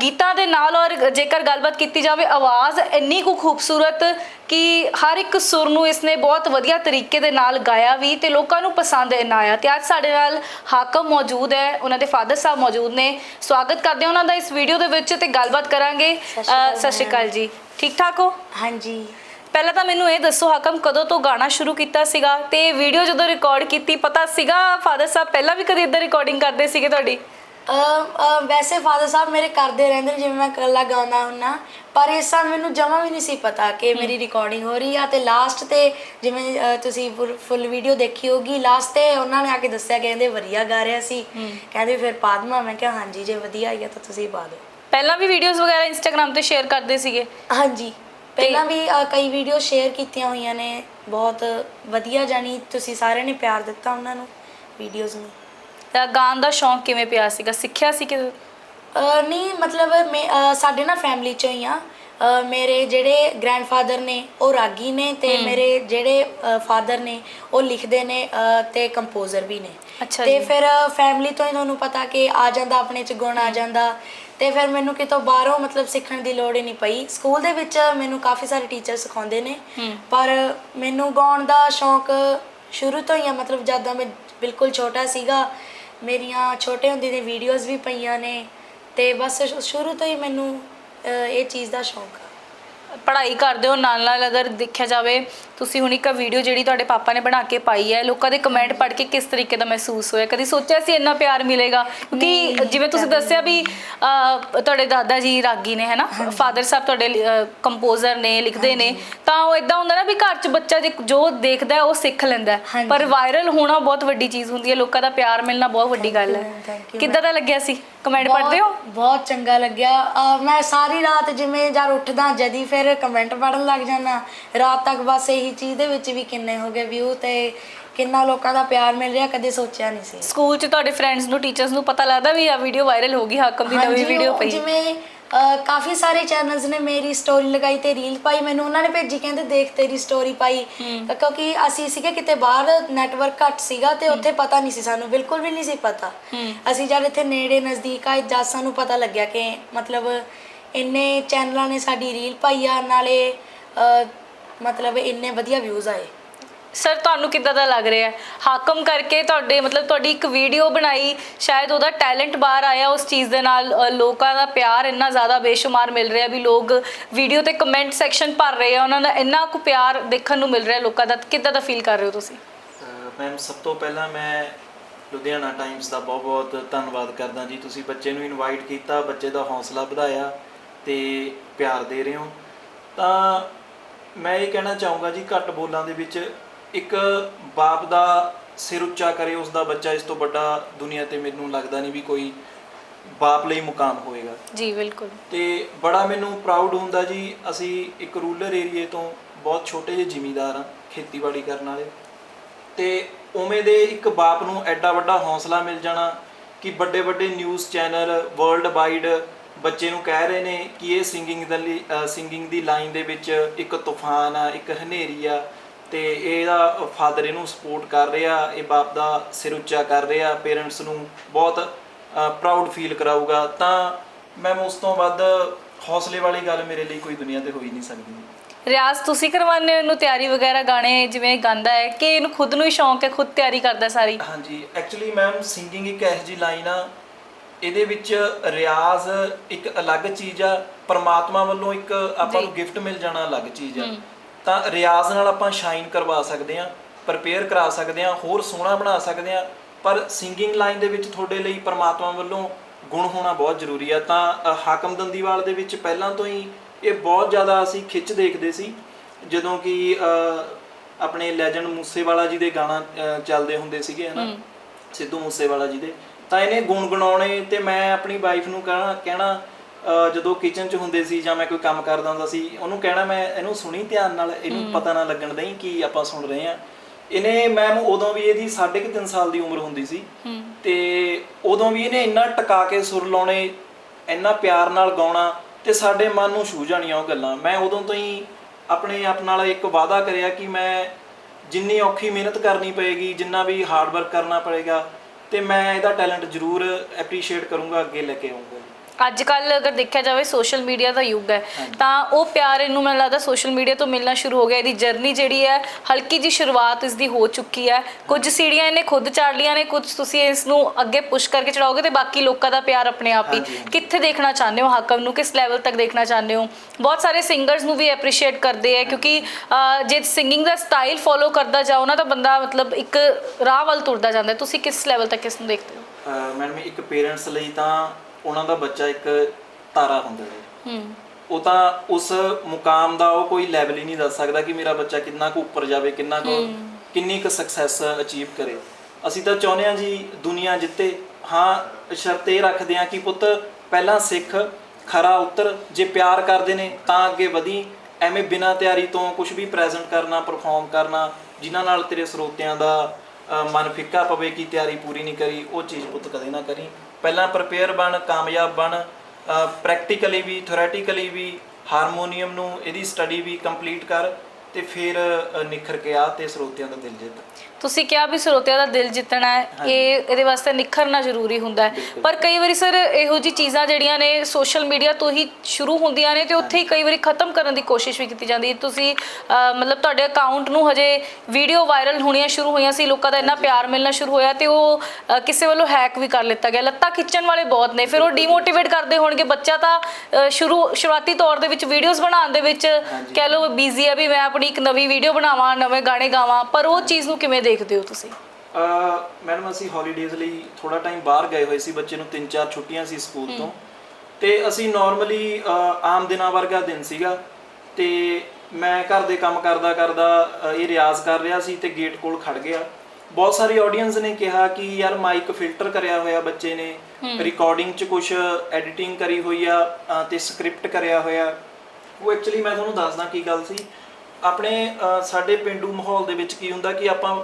ਗੀਤਾਂ ਦੇ ਨਾਲ ਔਰ ਜੇਕਰ ਗੱਲਬਾਤ ਕੀਤੀ ਜਾਵੇ, ਆਵਾਜ਼ ਇੰਨੀ ਕੁ ਖੂਬਸੂਰਤ ਕਿ ਹਰ ਇੱਕ ਸੁਰ ਨੂੰ ਇਸਨੇ ਬਹੁਤ ਵਧੀਆ ਤਰੀਕੇ ਦੇ ਨਾਲ ਗਾਇਆ ਵੀ ਤੇ ਲੋਕਾਂ ਨੂੰ ਪਸੰਦ ਇੰਨਾ ਆਇਆ। ਤੇ ਅੱਜ ਸਾਡੇ ਨਾਲ ਹਾਕਮ ਮੌਜੂਦ ਹੈ ਉਹਨਾਂ ਦੇ ਫਾਦਰ ਸਾਹਿਬ ਮੌਜੂਦ ਨੇ। ਸਵਾਗਤ ਕਰਦੇ ਹਾਂ ਉਹਨਾਂ ਦਾ ਇਸ ਵੀਡੀਓ ਦੇ ਵਿੱਚ ਤੇ ਗੱਲਬਾਤ ਕਰਾਂਗੇ। ਸਤਿ ਸ਼੍ਰੀ ਅਕਾਲ ਅ, ਸਤਿ ਸ਼੍ਰੀ ਅਕਾਲ ਜੀ। ਠੀਕ ਠਾਕ ਹੋ? ਹਾਂਜੀ। ਪਹਿਲਾਂ ਤਾਂ ਮੈਨੂੰ ਇਹ ਦੱਸੋ ਹਾਕਮ ਕਦੋਂ ਤੋਂ ਗਾਣਾ ਸ਼ੁਰੂ ਕੀਤਾ ਸੀਗਾ? ਤੇ ਵੀਡੀਓ ਜਦੋਂ ਰਿਕਾਰਡ ਕੀਤੀ ਪਤਾ ਸੀਗਾ ਫਾਦਰ ਸਾਹਿਬ ਪਹਿਲਾਂ ਵੀ ਕਦੇ ਇਦਾਂ ਰਿਕਾਰਡਿੰਗ ਕਰਦੇ ਸੀਗੇ ਤੁਹਾਡੀ? ਅ ਵੈਸੇ ਫਾਦਰ ਸਾਹਿਬ ਮੇਰੇ ਕਰਦੇ ਰਹਿੰਦੇ ਨੇ ਜਿਵੇਂ ਮੈਂ ਇਕੱਲਾ ਗਾਉਂਦਾ ਹੁੰਨਾ ਪਰ ਇਸ ਸਾਲ ਮੈਨੂੰ ਜਮਾ ਵੀ ਨਹੀਂ ਸੀ ਪਤਾ ਕਿ ਮੇਰੀ ਰਿਕਾਰਡਿੰਗ ਹੋ ਰਹੀ ਆ ਤੇ ਲਾਸਟ ਤੇ ਜਿਵੇਂ ਅ, ਤੁਸੀਂ ਫੁੱਲ ਵੀਡੀਓ ਦੇਖੀ ਹੋਗੀ ਲਾਸਟ ਤੇ ਉਹਨਾਂ ਨੇ ਆ ਕੇ ਦੱਸਿਆ ਕਹਿੰਦੇ ਵਧੀਆ ਗਾ ਰਿਹਾ ਸੀ। ਕਹਿੰਦੇ ਫਿਰ ਪਾ ਦੇਵਾਂ ਮੈਂ ਕਿਹਾ ਹਾਂਜੀ ਜੇ ਵਧੀਆ ਆਈ ਆ ਤਾਂ ਤੁਸੀਂ ਪਾ ਦਿਓ। ਪਹਿਲਾਂ ਵੀ ਵੀਡੀਓਜ਼ ਵਗੈਰਾ ਇੰਸਟਾਗ੍ਰam ਤੇ ਸ਼ੇਅਰ ਕਰਦੇ ਸੀਗੇ? ਹਾਂਜੀ। ਪਹਿਲਾਂ ਵੀ ਅ, ਕਈ ਵੀਡੀਓ ਸ਼ੇਅਰ ਕੀਤੀਆਂ ਹੋਈਆਂ ਨੇ ਬਹੁਤ ਵਧੀਆ ਜਾਨੀ ਤੁਸੀਂ ਸਾਰਿਆਂ ਨੇ ਪਿਆਰ ਦਿੱਤਾ ਉਹਨਾਂ ਨੂੰ ਵੀਡੀਓਜ਼ ਨੂੰ। ਤਾਂ ਗਾਣ ਦਾ ਸ਼ੌਂਕ ਕਿਵੇਂ ਪਿਆ ਸੀਗਾ? ਸਿੱਖਿਆ ਸੀ ਕਿ ਅਹ ਨਹੀਂ ਮਤਲਬ ਮੈਂ ਅਹ ਸਾਡੇ ਨਾ ਫੈਮਿਲੀ ਚੋਂ ਹੀ ਆ। ਅਹ ਮੇਰੇ ਜਿਹੜੇ ਗ੍ਰੈਂਡਫਾਦਰ ਨੇ ਉਹ ਰਾਗੀ ਨੇ ਤੇ ਮੇਰੇ ਜਿਹੜੇ ਫਾਦਰ ਨੇ ਉਹ ਲਿਖਦੇ ਨੇ ਅਹ ਤੇ ਕੰਪੋਜ਼ਰ ਵੀ ਨੇ। ਅੱਛਾ ਤੇ ਜੀ। ਫਿਰ ਫੈਮਿਲੀ ਤੋਂ ਹੀ ਤੁਹਾਨੂੰ ਪਤਾ ਕਿ ਆ ਜਾਂਦਾ ਆਪਣੇ ਚ ਗੁਣ ਆ ਜਾਂਦਾ। ਤੇ ਫਿਰ ਮੈਨੂੰ ਕਿਤੋਂ ਬਾਹਰੋਂ ਮਤਲਬ ਸਿੱਖਣ ਦੀ ਲੋੜ ਹੀ ਨਹੀਂ ਪਈ। ਸਕੂਲ ਦੇ ਵਿੱਚ ਮੈਨੂੰ ਕਾਫੀ ਸਾਰੇ ਟੀਚਰ ਸਿਖਾਉਂਦੇ ਨੇ। ਹੂੰ। ਪਰ ਮੈਨੂੰ ਗਾਉਣ ਦਾ ਸ਼ੌਂਕ ਸ਼ੁਰੂ ਤੋਂ ਹੀ ਆ। ਮਤਲਬ ਜਦੋਂ ਮੈਂ ਬਿਲਕੁਲ ਛੋਟਾ ਸੀਗਾ ਮੇਰੀਆਂ ਛੋਟੇ ਹੁੰਦੇ ਦੀਆਂ ਵੀਡੀਓਜ਼ ਵੀ ਪਈਆਂ ਨੇ ਤੇ ਬਸ ਸ਼ੁਰੂ ਤੋਂ ਹੀ ਮੈਨੂੰ ਇਹ ਚੀਜ਼ ਦਾ ਸ਼ੌਂਕ ਪੜ੍ਹਾਈ ਕਰਦੇ ਹੋ ਨਾਲ ਨਾਲ ਅਗਰ ਦੇਖਿਆ ਜਾਵੇ ਤੁਸੀਂ ਹੁਣ ਇੱਕ ਵੀਡੀਓ ਜਿਹੜੀ ਤੁਹਾਡੇ ਪਾਪਾ ਨੇ ਬਣਾ ਕੇ ਪਾਈ ਹੈ ਲੋਕਾਂ ਦੇ ਕਮੈਂਟ ਪੜ੍ਹ ਕੇ ਕਿਸ ਤਰੀਕੇ ਦਾ ਮਹਿਸੂਸ ਹੋਇਆ? ਕਦੀ ਸੋਚਿਆ ਸੀ ਇੰਨਾ ਪਿਆਰ ਮਿਲੇਗਾ? ਕਿਉਂਕਿ ਜਿਵੇਂ ਤੁਸੀਂ ਦੱਸਿਆ ਵੀ ਅਹ, ਤੁਹਾਡੇ ਦਾਦਾ ਜੀ ਰਾਗੀ ਨੇ ਹੈਨਾ? ਫਾਦਰ ਸਾਹਿਬ ਤੁਹਾਡੇ ਕੰਪੋਜ਼ਰ ਨੇ ਲਿਖਦੇ ਨੇ। ਤਾਂ ਉਹ ਇਦਾਂ ਹੁੰਦਾ ਨਾ ਵੀ ਘਰ 'ਚ ਬੱਚਾ ਜੇ ਜੋ ਦੇਖਦਾ ਹੈ ਉਹ ਸਿੱਖ ਲੈਂਦਾ ਹੈ। ਹਾਂਜੀ। ਪਰ ਵਾਇਰਲ ਹੋਣਾ ਬਹੁਤ ਵੱਡੀ ਚੀਜ਼ ਹੁੰਦੀ ਹੈ ਲੋਕਾਂ ਦਾ ਪਿਆਰ ਮਿਲਣਾ ਬਹੁਤ ਵੱਡੀ ਗੱਲ ਹੈ। Thank you, ਕਿੱਦਾਂ ਦਾ ਲੱਗਿਆ ਸੀ? ਕਮੈਂਟ ਪੜ੍ਹਦੇ ਹੋ? ਬਹੁਤ- ਬਹੁਤ ਚੰਗਾ ਲੱਗਿਆ। ਅਹ, ਮੈਂ ਸਾਰੀ ਰਾਤ ਜਿਵੇਂ ਜਦ ਉੱਠਦਾ ਜਦੀ ਫਿਰ ਕਮੈਂਟ ਪੜਨ ਲੱਗ ਜਾਣਾ ਰਾਤ ਤੱਕ ਬਸ ਇਹੀ ਚੀਜ਼ ਦੇ ਵਿੱਚ ਵੀ ਕਿੰਨੇ ਹੋ ਗਏ ਵਿਊ ਤੇ ਕਿੰਨਾ ਲੋਕਾਂ ਦਾ ਪਿਆਰ ਮਿਲ ਰਿਹਾ ਕਦੇ ਸੋਚਿਆ ਨਹੀਂ ਸੀ। ਸਕੂਲ 'ਚ ਤੁਹਾਡੇ ਫਰੈਂਡਸ ਨੂੰ ਟੀਚਰਸ ਨੂੰ ਪਤਾ ਲੱਗਦਾ ਵੀ ਆ ਵੀਡੀਓ ਵਾਇਰਲ ਹੋ ਗਈ ਹਾਕਮ ਦੀ ਨਵੀਂ ਹਾਂਜੀ, ਵੀਡੀਓ ਉਹ ਪਈ। ਜਿਵੇਂ ਕਾਫੀ ਸਾਰੇ ਚੈਨਲਸ ਨੇ ਮੇਰੀ ਸਟੋਰੀ ਲਗਾਈ ਤੇ ਰੀਲ ਪਾਈ ਮੈਨੂੰ ਉਹਨਾਂ ਨੇ ਭੇਜੀ ਕਹਿੰਦੇ ਦੇਖ ਤੇਰੀ ਸਟੋਰੀ ਪਾਈ। ਤਾਂ ਕਿਉਂਕਿ ਅਸੀਂ ਸੀਗੇ ਕਿਤੇ ਬਾਹਰ ਨੈਟਵਰਕ ਘੱਟ ਸੀਗਾ ਤੇ ਉੱਥੇ ਪਤਾ ਨਹੀਂ ਸੀ ਸਾਨੂੰ ਬਿਲਕੁਲ ਵੀ ਨਹੀਂ ਸੀ ਪਤਾ। ਅਸੀਂ ਜਦ ਇੱਥੇ ਨੇੜੇ ਨਜ਼ਦੀਕ ਆਏ ਜਦ ਸਾਨੂੰ ਪਤਾ ਲੱਗਿਆ ਕਿ ਮਤਲਬ ਇੰਨੇ ਚੈਨਲਾਂ ਨੇ ਸਾਡੀ ਰੀਲ ਪਾਈ ਆ ਨਾਲੇ ਮਤਲਬ ਇੰਨੇ ਵਧੀਆ ਵਿਊਜ਼ ਆਏ। ਸਰ ਤੁਹਾਨੂੰ ਕਿੱਦਾਂ ਦਾ ਲੱਗ ਰਿਹਾ? ਹੈ ਹਾਕਮ ਕਰਕੇ ਤੁਹਾਡੇ ਮਤਲਬ ਤੁਹਾਡੀ ਇੱਕ ਵੀਡੀਓ ਬਣਾਈ ਸ਼ਾਇਦ ਉਹਦਾ ਟੈਲੈਂਟ ਬਾਹਰ ਆਇਆ ਉਸ ਚੀਜ਼ ਦੇ ਨਾਲ ਅ, ਲੋਕਾਂ ਦਾ ਪਿਆਰ ਇੰਨਾ ਜ਼ਿਆਦਾ ਬੇਸ਼ੁਮਾਰ ਮਿਲ ਰਿਹਾ ਵੀ ਲੋਕ ਵੀਡੀਓ ਤੇ ਕਮੈਂਟ ਸੈਕਸ਼ਨ ਭਰ ਰਹੇ ਆ ਉਹਨਾਂ ਦਾ ਇੰਨਾ ਕੁ ਪਿਆਰ ਦੇਖਣ ਨੂੰ ਮਿਲ ਰਿਹਾ ਲੋਕਾਂ ਦਾ। ਕਿੱਦਾਂ ਦਾ ਫੀਲ ਕਰ ਰਹੇ ਹੋ ਤੁਸੀਂ? ਮੈਮ ਸਭ ਤੋਂ ਪਹਿਲਾਂ ਮੈਂ ਲੁਧਿਆਣਾ ਟਾਈਮਸ ਦਾ ਬਹੁਤ-ਬਹੁਤ ਧੰਨਵਾਦ ਕਰਦਾ ਜੀ। ਤੁਸੀਂ ਬੱਚੇ ਨੂੰ ਇਨਵਾਈਟ ਕੀਤਾ ਬੱਚੇ ਦਾ ਹੌਸਲਾ ਵਧਾਇਆ ਤੇ ਪਿਆਰ ਦੇ ਰਹੇ ਹੋ। ਤਾਂ ਮੈਂ ਇਹ ਕਹਿਣਾ ਚਾਹੂੰਗਾ ਜੀ ਘੱਟ ਬੋਲਾਂ ਦੇ ਵਿੱਚ ਇੱਕ ਬਾਪ ਦਾ ਸਿਰ ਉੱਚਾ ਕਰੇ ਉਸ ਦਾ ਬੱਚਾ ਇਸ ਤੋਂ ਵੱਡਾ ਦੁਨੀਆ ਤੇ ਮੈਨੂੰ ਲੱਗਦਾ ਨਹੀਂ ਵੀ ਕੋਈ ਬਾਪ ਲਈ ਮੁਕਾਮ ਹੋਏਗਾ ਜੀ ਬਿਲਕੁਲ। ਤੇ ਬੜਾ ਮੈਨੂੰ ਪ੍ਰਾਊਡ ਹੁੰਦਾ ਜੀ ਅਸੀਂ ਇੱਕ ਰੂਰਲ ਏਰੀਏ ਤੋਂ ਬਹੁਤ ਛੋਟੇ ਜਿਹੇ ਜ਼ਿਮੀਂਦਾਰ ਹਾਂ ਖੇਤੀਬਾੜੀ ਕਰਨ ਵਾਲੇ। ਤੇ ਉਵੇਂ ਦੇ ਇੱਕ ਬਾਪ ਨੂੰ ਐਡਾ ਵੱਡਾ ਹੌਸਲਾ ਮਿਲ ਜਾਣਾ ਕਿ ਵੱਡੇ ਵੱਡੇ ਨਿਊਜ਼ ਚੈਨਲ ਵਰਲਡ ਵਾਈਡ ਬੱਚੇ ਨੂੰ ਕਹਿ ਰਹੇ ਨੇ ਕਿ ਇਹ ਸਿੰਗਿੰਗ ਦੀ ਸਿੰਗਿੰਗ ਦੀ ਲਾਈਨ ਦੇ ਵਿੱਚ ਇੱਕ ਤੂਫਾਨ ਆ ਇੱਕ ਹਨੇਰੀ ਆ ਤੇ ਇਹਦਾ ਫਾਦਰ ਇਹਨੂੰ ਸਪੋਰਟ ਕਰ ਰਿਹਾ ਇਹ ਬਾਪ ਦਾ ਸਿਰ ਉੱਚਾ ਕਰ ਰਿਹਾ ਪੇਰੈਂਟਸ ਨੂੰ ਬਹੁਤ ਪ੍ਰਾਊਡ ਫੀਲ ਕਰਾਊਗਾ ਤਾਂ ਮੈਮ ਉਸ ਤੋਂ ਵੱਧ ਹੌਸਲੇ ਵਾਲੀ ਗੱਲ ਮੇਰੇ ਲਈ ਕੋਈ ਦੁਨੀਆ ਤੇ ਹੋ ਹੀ ਨਹੀਂ ਸਕਦੀ। ਰਿਆਜ਼ ਤੁਸੀਂ ਕਰਵਾਉਂਦੇ ਹੋ ਇਹਨੂੰ ਤਿਆਰੀ ਵਗੈਰਾ ਗਾਣੇ ਜਿਵੇਂ ਗਾਉਂਦਾ ਹੈ ਕਿ ਇਹਨੂੰ ਖੁਦ ਨੂੰ ਹੀ ਸ਼ੌਂਕ ਹੈ ਖੁਦ ਤਿਆਰੀ ਕਰਦਾ ਸਾਰੀ? ਹਾਂਜੀ ਐਕਚੁਅਲੀ ਮੈਮ ਸਿੰਗਿੰਗ ਇੱਕ ਇਹੋ ਜਿਹੀ ਲਾਈਨ ਆ ਇਹਦੇ ਵਿੱਚ ਰਿਆਜ਼ ਇੱਕ ਅਲੱਗ ਚੀਜ਼ ਆ ਪਰਮਾਤਮਾ ਵੱਲੋਂ ਇੱਕ ਆਪਾਂ ਨੂੰ ਗਿਫਟ ਮਿਲ ਜਾਣਾ ਅਲੱਗ ਚੀਜ਼ ਆ। ਤਾਂ ਰਿਆਜ਼ ਨਾਲ ਆਪਾਂ ਸ਼ਾਈਨ ਕਰਵਾ ਸਕਦੇ ਆ ਪ੍ਰਪੇਅਰ ਕਰਾ ਸਕਦੇ ਆ ਹੋਰ ਸੋਹਣਾ ਬਣਾ ਸਕਦੇ ਆ ਪਰ ਸਿੰਗਿੰਗ ਲਾਈਨ ਦੇ ਵਿੱਚ ਤੁਹਾਡੇ ਲਈ ਪਰਮਾਤਮਾ ਵੱਲੋਂ ਗੁਣ ਹੋਣਾ ਬਹੁਤ ਜ਼ਰੂਰੀ ਆ। ਤਾਂ ਹਾਕਮ ਦੰਦੀਵਾਲ ਦੇ ਵਿੱਚ ਪਹਿਲਾਂ ਤੋਂ ਹੀ ਇਹ ਬਹੁਤ ਜ਼ਿਆਦਾ ਅਸੀਂ ਖਿੱਚ ਦੇਖਦੇ ਸੀ ਜਦੋਂ ਕਿ ਆਪਣੇ ਲੈਜੈਂਡ ਮੂਸੇਵਾਲਾ ਜੀ ਦੇ ਗਾਣਾ ਚੱਲਦੇ ਹੁੰਦੇ ਸੀਗੇ ਹਨਾ? ਸਿੱਧੂ ਮੂਸੇਵਾਲਾ ਜੀ ਦੇ। ਤਾਂ ਇਹਨੇ ਗੁੰਗਣਾਉਣੇ ਤੇ ਮੈਂ ਆਪਣੀ ਵਾਈਫ ਨੂੰ ਕਹਿਣਾ ਕਹਿਣਾ ਜਦੋਂ ਕਿਚਨ 'ਚ ਹੁੰਦੇ ਸੀ ਜਾਂ ਮੈਂ ਕੋਈ ਕੰਮ ਕਰਦਾ ਹੁੰਦਾ ਸੀ ਉਹਨੂੰ ਕਹਿਣਾ ਮੈਂ ਇਹਨੂੰ ਸੁਣੀ ਧਿਆਨ ਨਾਲ ਇਹਨੂੰ ਪਤਾ ਨਾ ਲੱਗਣ ਦੇਈ ਕੀ ਆਪਾਂ ਸੁਣ ਰਹੇ ਆ। ਇਹਨੇ ਮੈਮ ਉਦੋਂ ਵੀ ਇਹਦੀ 3.5 ਸਾਲ ਦੀ ਉਮਰ ਹੁੰਦੀ ਸੀ ਤੇ ਉਦੋਂ ਵੀ ਇਹਨੇ ਇੰਨਾ ਟਿਕਾ ਕੇ ਸੁਰ ਲਾਉਣੇ ਇੰਨਾ ਪਿਆਰ ਨਾਲ ਗਾਉਣਾ ਤੇ ਸਾਡੇ ਮਨ ਨੂੰ ਛੂ ਜਾਣੀਆਂ ਉਹ ਗੱਲਾਂ। ਮੈਂ ਉਦੋਂ ਤੋਂ ਹੀ ਆਪਣੇ ਆਪ ਨਾਲ ਇੱਕ ਵਾਅਦਾ ਕਰਿਆ ਕਿ ਮੈਂ ਜਿੰਨੀ ਔਖੀ ਮਿਹਨਤ ਕਰਨੀ ਪਏਗੀ ਜਿੰਨਾ ਵੀ ਹਾਰਡ ਵਰਕ ਕਰਨਾ ਪੜੇਗਾ ਤੇ ਮੈਂ ਇਹਦਾ ਟੈਲੈਂਟ ਜ਼ਰੂਰ ਐਪਰੀਸ਼ੀਏਟ ਕਰੂੰਗਾ ਅੱਗੇ ਲੈ ਕੇ ਆਉਂਗਾ ਅੱਜ ਕੱਲ ਅਗਰ ਦੇਖਿਆ ਜਾਵੇ ਸੋਸ਼ਲ ਮੀਡੀਆ ਦਾ ਯੁੱਗ ਹੈ ਤਾਂ ਉਹ ਪਿਆਰ ਇਹਨੂੰ ਮੈਨੂੰ ਲੱਗਦਾ ਸੋਸ਼ਲ ਮੀਡੀਆ ਤੋਂ ਮਿਲਣਾ ਸ਼ੁਰੂ ਹੋ ਗਿਆ। ਇਹਦੀ ਜਰਨੀ ਜਿਹੜੀ ਹੈ ਹਲਕੀ ਜੀ ਸ਼ੁਰੂਆਤ ਇਸ ਦੀ ਹੋ ਚੁੱਕੀ ਹੈ। ਕੁਝ ਸੀੜੀਆਂ ਇਹਨੇ ਖੁਦ ਚਾੜ ਲੀਆਂ ਨੇ ਕੁਝ ਤੁਸੀਂ ਇਸ ਨੂੰ ਅੱਗੇ ਪੁਸ਼ ਕਰਕੇ ਚੜਾਓਗੇ ਤੇ ਬਾਕੀ ਲੋਕਾਂ ਦਾ ਪਿਆਰ ਆਪਣੇ ਆਪ ਹੀ। ਕਿੱਥੇ ਦੇਖਣਾ ਚਾਹੁੰਦੇ ਹੋ ਹਾਕਮ ਨੂੰ? ਕਿਸ ਲੈਵਲ ਤੱਕ ਦੇਖਣਾ ਚਾਹੁੰਦੇ ਹੋ? ਬਹੁਤ ਸਾਰੇ ਸਿੰਗਰਸ ਨੂੰ ਵੀ ਐਪਰੀਸ਼ੀਏਟ ਕਰਦੇ ਆ ਕਿਉਂਕਿ ਜੇ ਸਿੰਗਿੰਗ ਦਾ ਸਟਾਈਲ ਫੋਲੋ ਕਰਦਾ ਜਾਓ ਨਾ ਤਾਂ ਬੰਦਾ ਮਤਲਬ ਇੱਕ ਰਾਹ ਵੱਲ ਤੁਰਦਾ ਜਾਂਦਾ। ਤੁਸੀਂ ਕਿਸ ਲੈਵਲ ਤੱਕ ਇਸ ਨੂੰ ਦੇਖਦੇ ਹੋ? ਮੈਡਮ ਇੱਕ ਪੇਰੈਂਟਸ ਲਈ ਤਾਂ ਉਹਨਾਂ ਦਾ ਬੱਚਾ ਇੱਕ ਤਾਰਾ ਹੁੰਦਾ ਹੈ। ਹੂੰ। ਉਹ ਤਾਂ ਉਸ ਮੁਕਾਮ ਦਾ ਉਹ ਕੋਈ ਲੈਵਲ ਹੀ ਨਹੀਂ ਦੱਸ ਸਕਦਾ ਕਿ ਮੇਰਾ ਬੱਚਾ ਕਿੰਨਾ ਕੁ ਉੱਪਰ ਜਾਵੇ ਕਿੰਨਾ ਕੁ ਕਿੰਨੀ ਕੁ ਸਕਸੈਸ ਅਚੀਵ ਕਰੇ। ਅਸੀਂ ਤਾਂ ਚਾਹੁੰਦੇ ਹਾਂ ਜੀ ਦੁਨੀਆ ਜਿੱਤੇ। ਹਾਂ ਸ਼ਰਤ ਇਹ ਰੱਖਦੇ ਹਾਂ ਕਿ ਪੁੱਤ ਪਹਿਲਾਂ ਸਿੱਖ ਖਰਾ ਉੱਤਰ। ਜੇ ਪਿਆਰ ਕਰਦੇ ਨੇ ਤਾਂ ਅੱਗੇ ਵਧੀ। ਐਵੇਂ ਬਿਨਾਂ ਤਿਆਰੀ ਤੋਂ ਕੁਝ ਵੀ ਪ੍ਰੈਜ਼ੈਂਟ ਕਰਨਾ ਪਰਫਾਰਮ ਕਰਨਾ ਜਿਨ੍ਹਾਂ ਨਾਲ ਤੇਰੇ ਸਰੋਤਿਆਂ ਦਾ ਮਨ ਫਿੱਕਾ ਪਵੇ ਕਿ ਤਿਆਰੀ ਪੂਰੀ ਨਹੀਂ ਕਰੀ ਉਹ ਚੀਜ਼ ਪੁੱਤ ਕਦੇ ਨਾ ਕਰੀ। ਪਹਿਲਾਂ ਪ੍ਰਪੇਅਰ ਬਣ, ਕਾਮਯਾਬ ਬਣ ਪ੍ਰੈਕਟੀਕਲੀ ਵੀ ਥਿਓਰੈਟਿਕਲੀ ਵੀ ਹਾਰਮੋਨੀਅਮ ਨੂੰ ਇਹਦੀ ਸਟੱਡੀ ਵੀ ਕੰਪਲੀਟ ਕਰ ਤੇ ਫਿਰ ਨਿਖਰ ਕੇ ਆ ਤੇ ਸਰੋਤਿਆਂ ਦਾ ਦਿਲ ਜਿੱਤ। ਤੁਸੀਂ ਕਿਹਾ ਵੀ ਸਰੋਤਿਆਂ ਦਾ ਦਿਲ ਜਿੱਤਣਾ ਹੈ ਇਹ ਇਹਦੇ ਵਾਸਤੇ ਨਿਖਰਨਾ ਜ਼ਰੂਰੀ ਹੁੰਦਾ ਹੈ। ਪਰ ਕਈ ਵਾਰੀ ਸਰ ਇਹੋ ਜੀ ਚੀਜ਼ਾਂ ਜਿਹੜੀਆਂ ਨੇ ਸੋਸ਼ਲ ਮੀਡੀਆ ਤੋਂ ਹੀ ਸ਼ੁਰੂ ਹੁੰਦੀਆਂ ਨੇ ਤੇ ਉੱਥੇ ਹੀ ਕਈ ਵਾਰੀ ਖਤਮ ਕਰਨ ਦੀ ਕੋਸ਼ਿਸ਼ ਵੀ ਕੀਤੀ ਜਾਂਦੀ ਹੈ। ਤੁਸੀਂ ਅਹ, ਮਤਲਬ ਤੁਹਾਡੇ ਅਕਾਊਂਟ ਨੂੰ ਹਜੇ ਵੀਡੀਓ ਵਾਇਰਲ ਹੋਣੀਆਂ ਸ਼ੁਰੂ ਹੋਈਆਂ ਸੀ ਲੋਕਾਂ ਦਾ ਇੰਨਾ ਪਿਆਰ ਮਿਲਣਾ ਸ਼ੁਰੂ ਹੋਇਆ ਤੇ ਉਹ ਅਹ, ਕਿਸੇ ਵੱਲੋਂ ਹੈਕ ਵੀ ਕਰ ਲਿੱਤਾ ਗਿਆ। ਲੱਤਾਂ ਖਿੱਚਣ ਵਾਲੇ ਬਹੁਤ ਨੇ ਫਿਰ ਉਹ ਡੀਮੋਟੀਵੇਟ ਕਰਦੇ ਹੋਣਗੇ। ਬੱਚਾ ਤਾਂ ਅਹ, ਸ਼ੁਰੂ ਸ਼ੁਰੂਆਤੀ ਤੌਰ ਦੇ ਵਿੱਚ ਵੀਡੀਓਜ਼ ਬਣਾਉਣ ਦੇ ਵਿੱਚ ਕਹਿ ਲਓ ਬਿਜ਼ੀ ਆ ਵੀ ਮੈਂ ਆਪਣੀ ਇੱਕ ਨਵੀਂ ਵੀਡੀਓ ਬਣਾਵਾਂ ਨਵੇਂ ਗਾਣੇ ਗਾਵਾਂ ਪਰ ਉਹ ਚੀਜ਼ ਨੂੰ ਕਿਵੇਂ ਦੇਖਦੇ ਹੋ ਤੁਸੀਂ? ਮੈਡਮ ਅਸੀਂ ਹੌਲੀਡੇਜ਼ ਲਈ ਥੋੜਾ ਟਾਈਮ ਬਾਹਰ ਗਏ ਹੋਏ ਸੀ ਬੱਚੇ ਨੂੰ 3-4 ਛੁੱਟੀਆਂ ਸੀ ਸਕੂਲ ਤੋਂ। ਤੇ ਅਸੀਂ ਨਾਰਮਲੀ ਆਮ ਦਿਨਾਂ ਵਰਗਾ ਦਿਨ ਸੀਗਾ। ਤੇ ਮੈਂ ਘਰ ਦੇ ਕੰਮ ਕਰਦਾ ਕਰਦਾ ਇਹ ਰਿਆਜ਼ ਕਰ ਰਿਹਾ ਸੀ ਤੇ ਗੇਟ ਕੋਲ ਖੜ ਗਿਆ। ਬਹੁਤ ਸਾਰੀ ਆਡੀਅנס ਨੇ ਕਿਹਾ ਕਿ ਯਾਰ ਮਾਈਕ ਫਿਲਟਰ ਕਰਿਆ ਹੋਇਆ ਬੱਚੇ ਨੇ। ਰਿਕਾਰਡਿੰਗ 'ਚ ਕੁਝ ਐਡੀਟਿੰਗ ਕਰੀ ਹੋਈ ਆ ਤੇ ਸਕ੍ਰਿਪਟ ਕਰਿਆ ਹੋਇਆ। ਉਹ ਐਕਚੁਅਲੀ ਮੈਂ ਤੁਹਾਨੂੰ ਦੱਸਦਾ ਕੀ ਗੱਲ ਸੀ। ਆਪਣੇ ਸਾਡੇ ਪਿੰਡੂ ਮਾਹੌਲ ਦੇ ਵਿੱਚ ਕੀ ਹੁੰਦਾ ਕਿ ਆਪਾਂ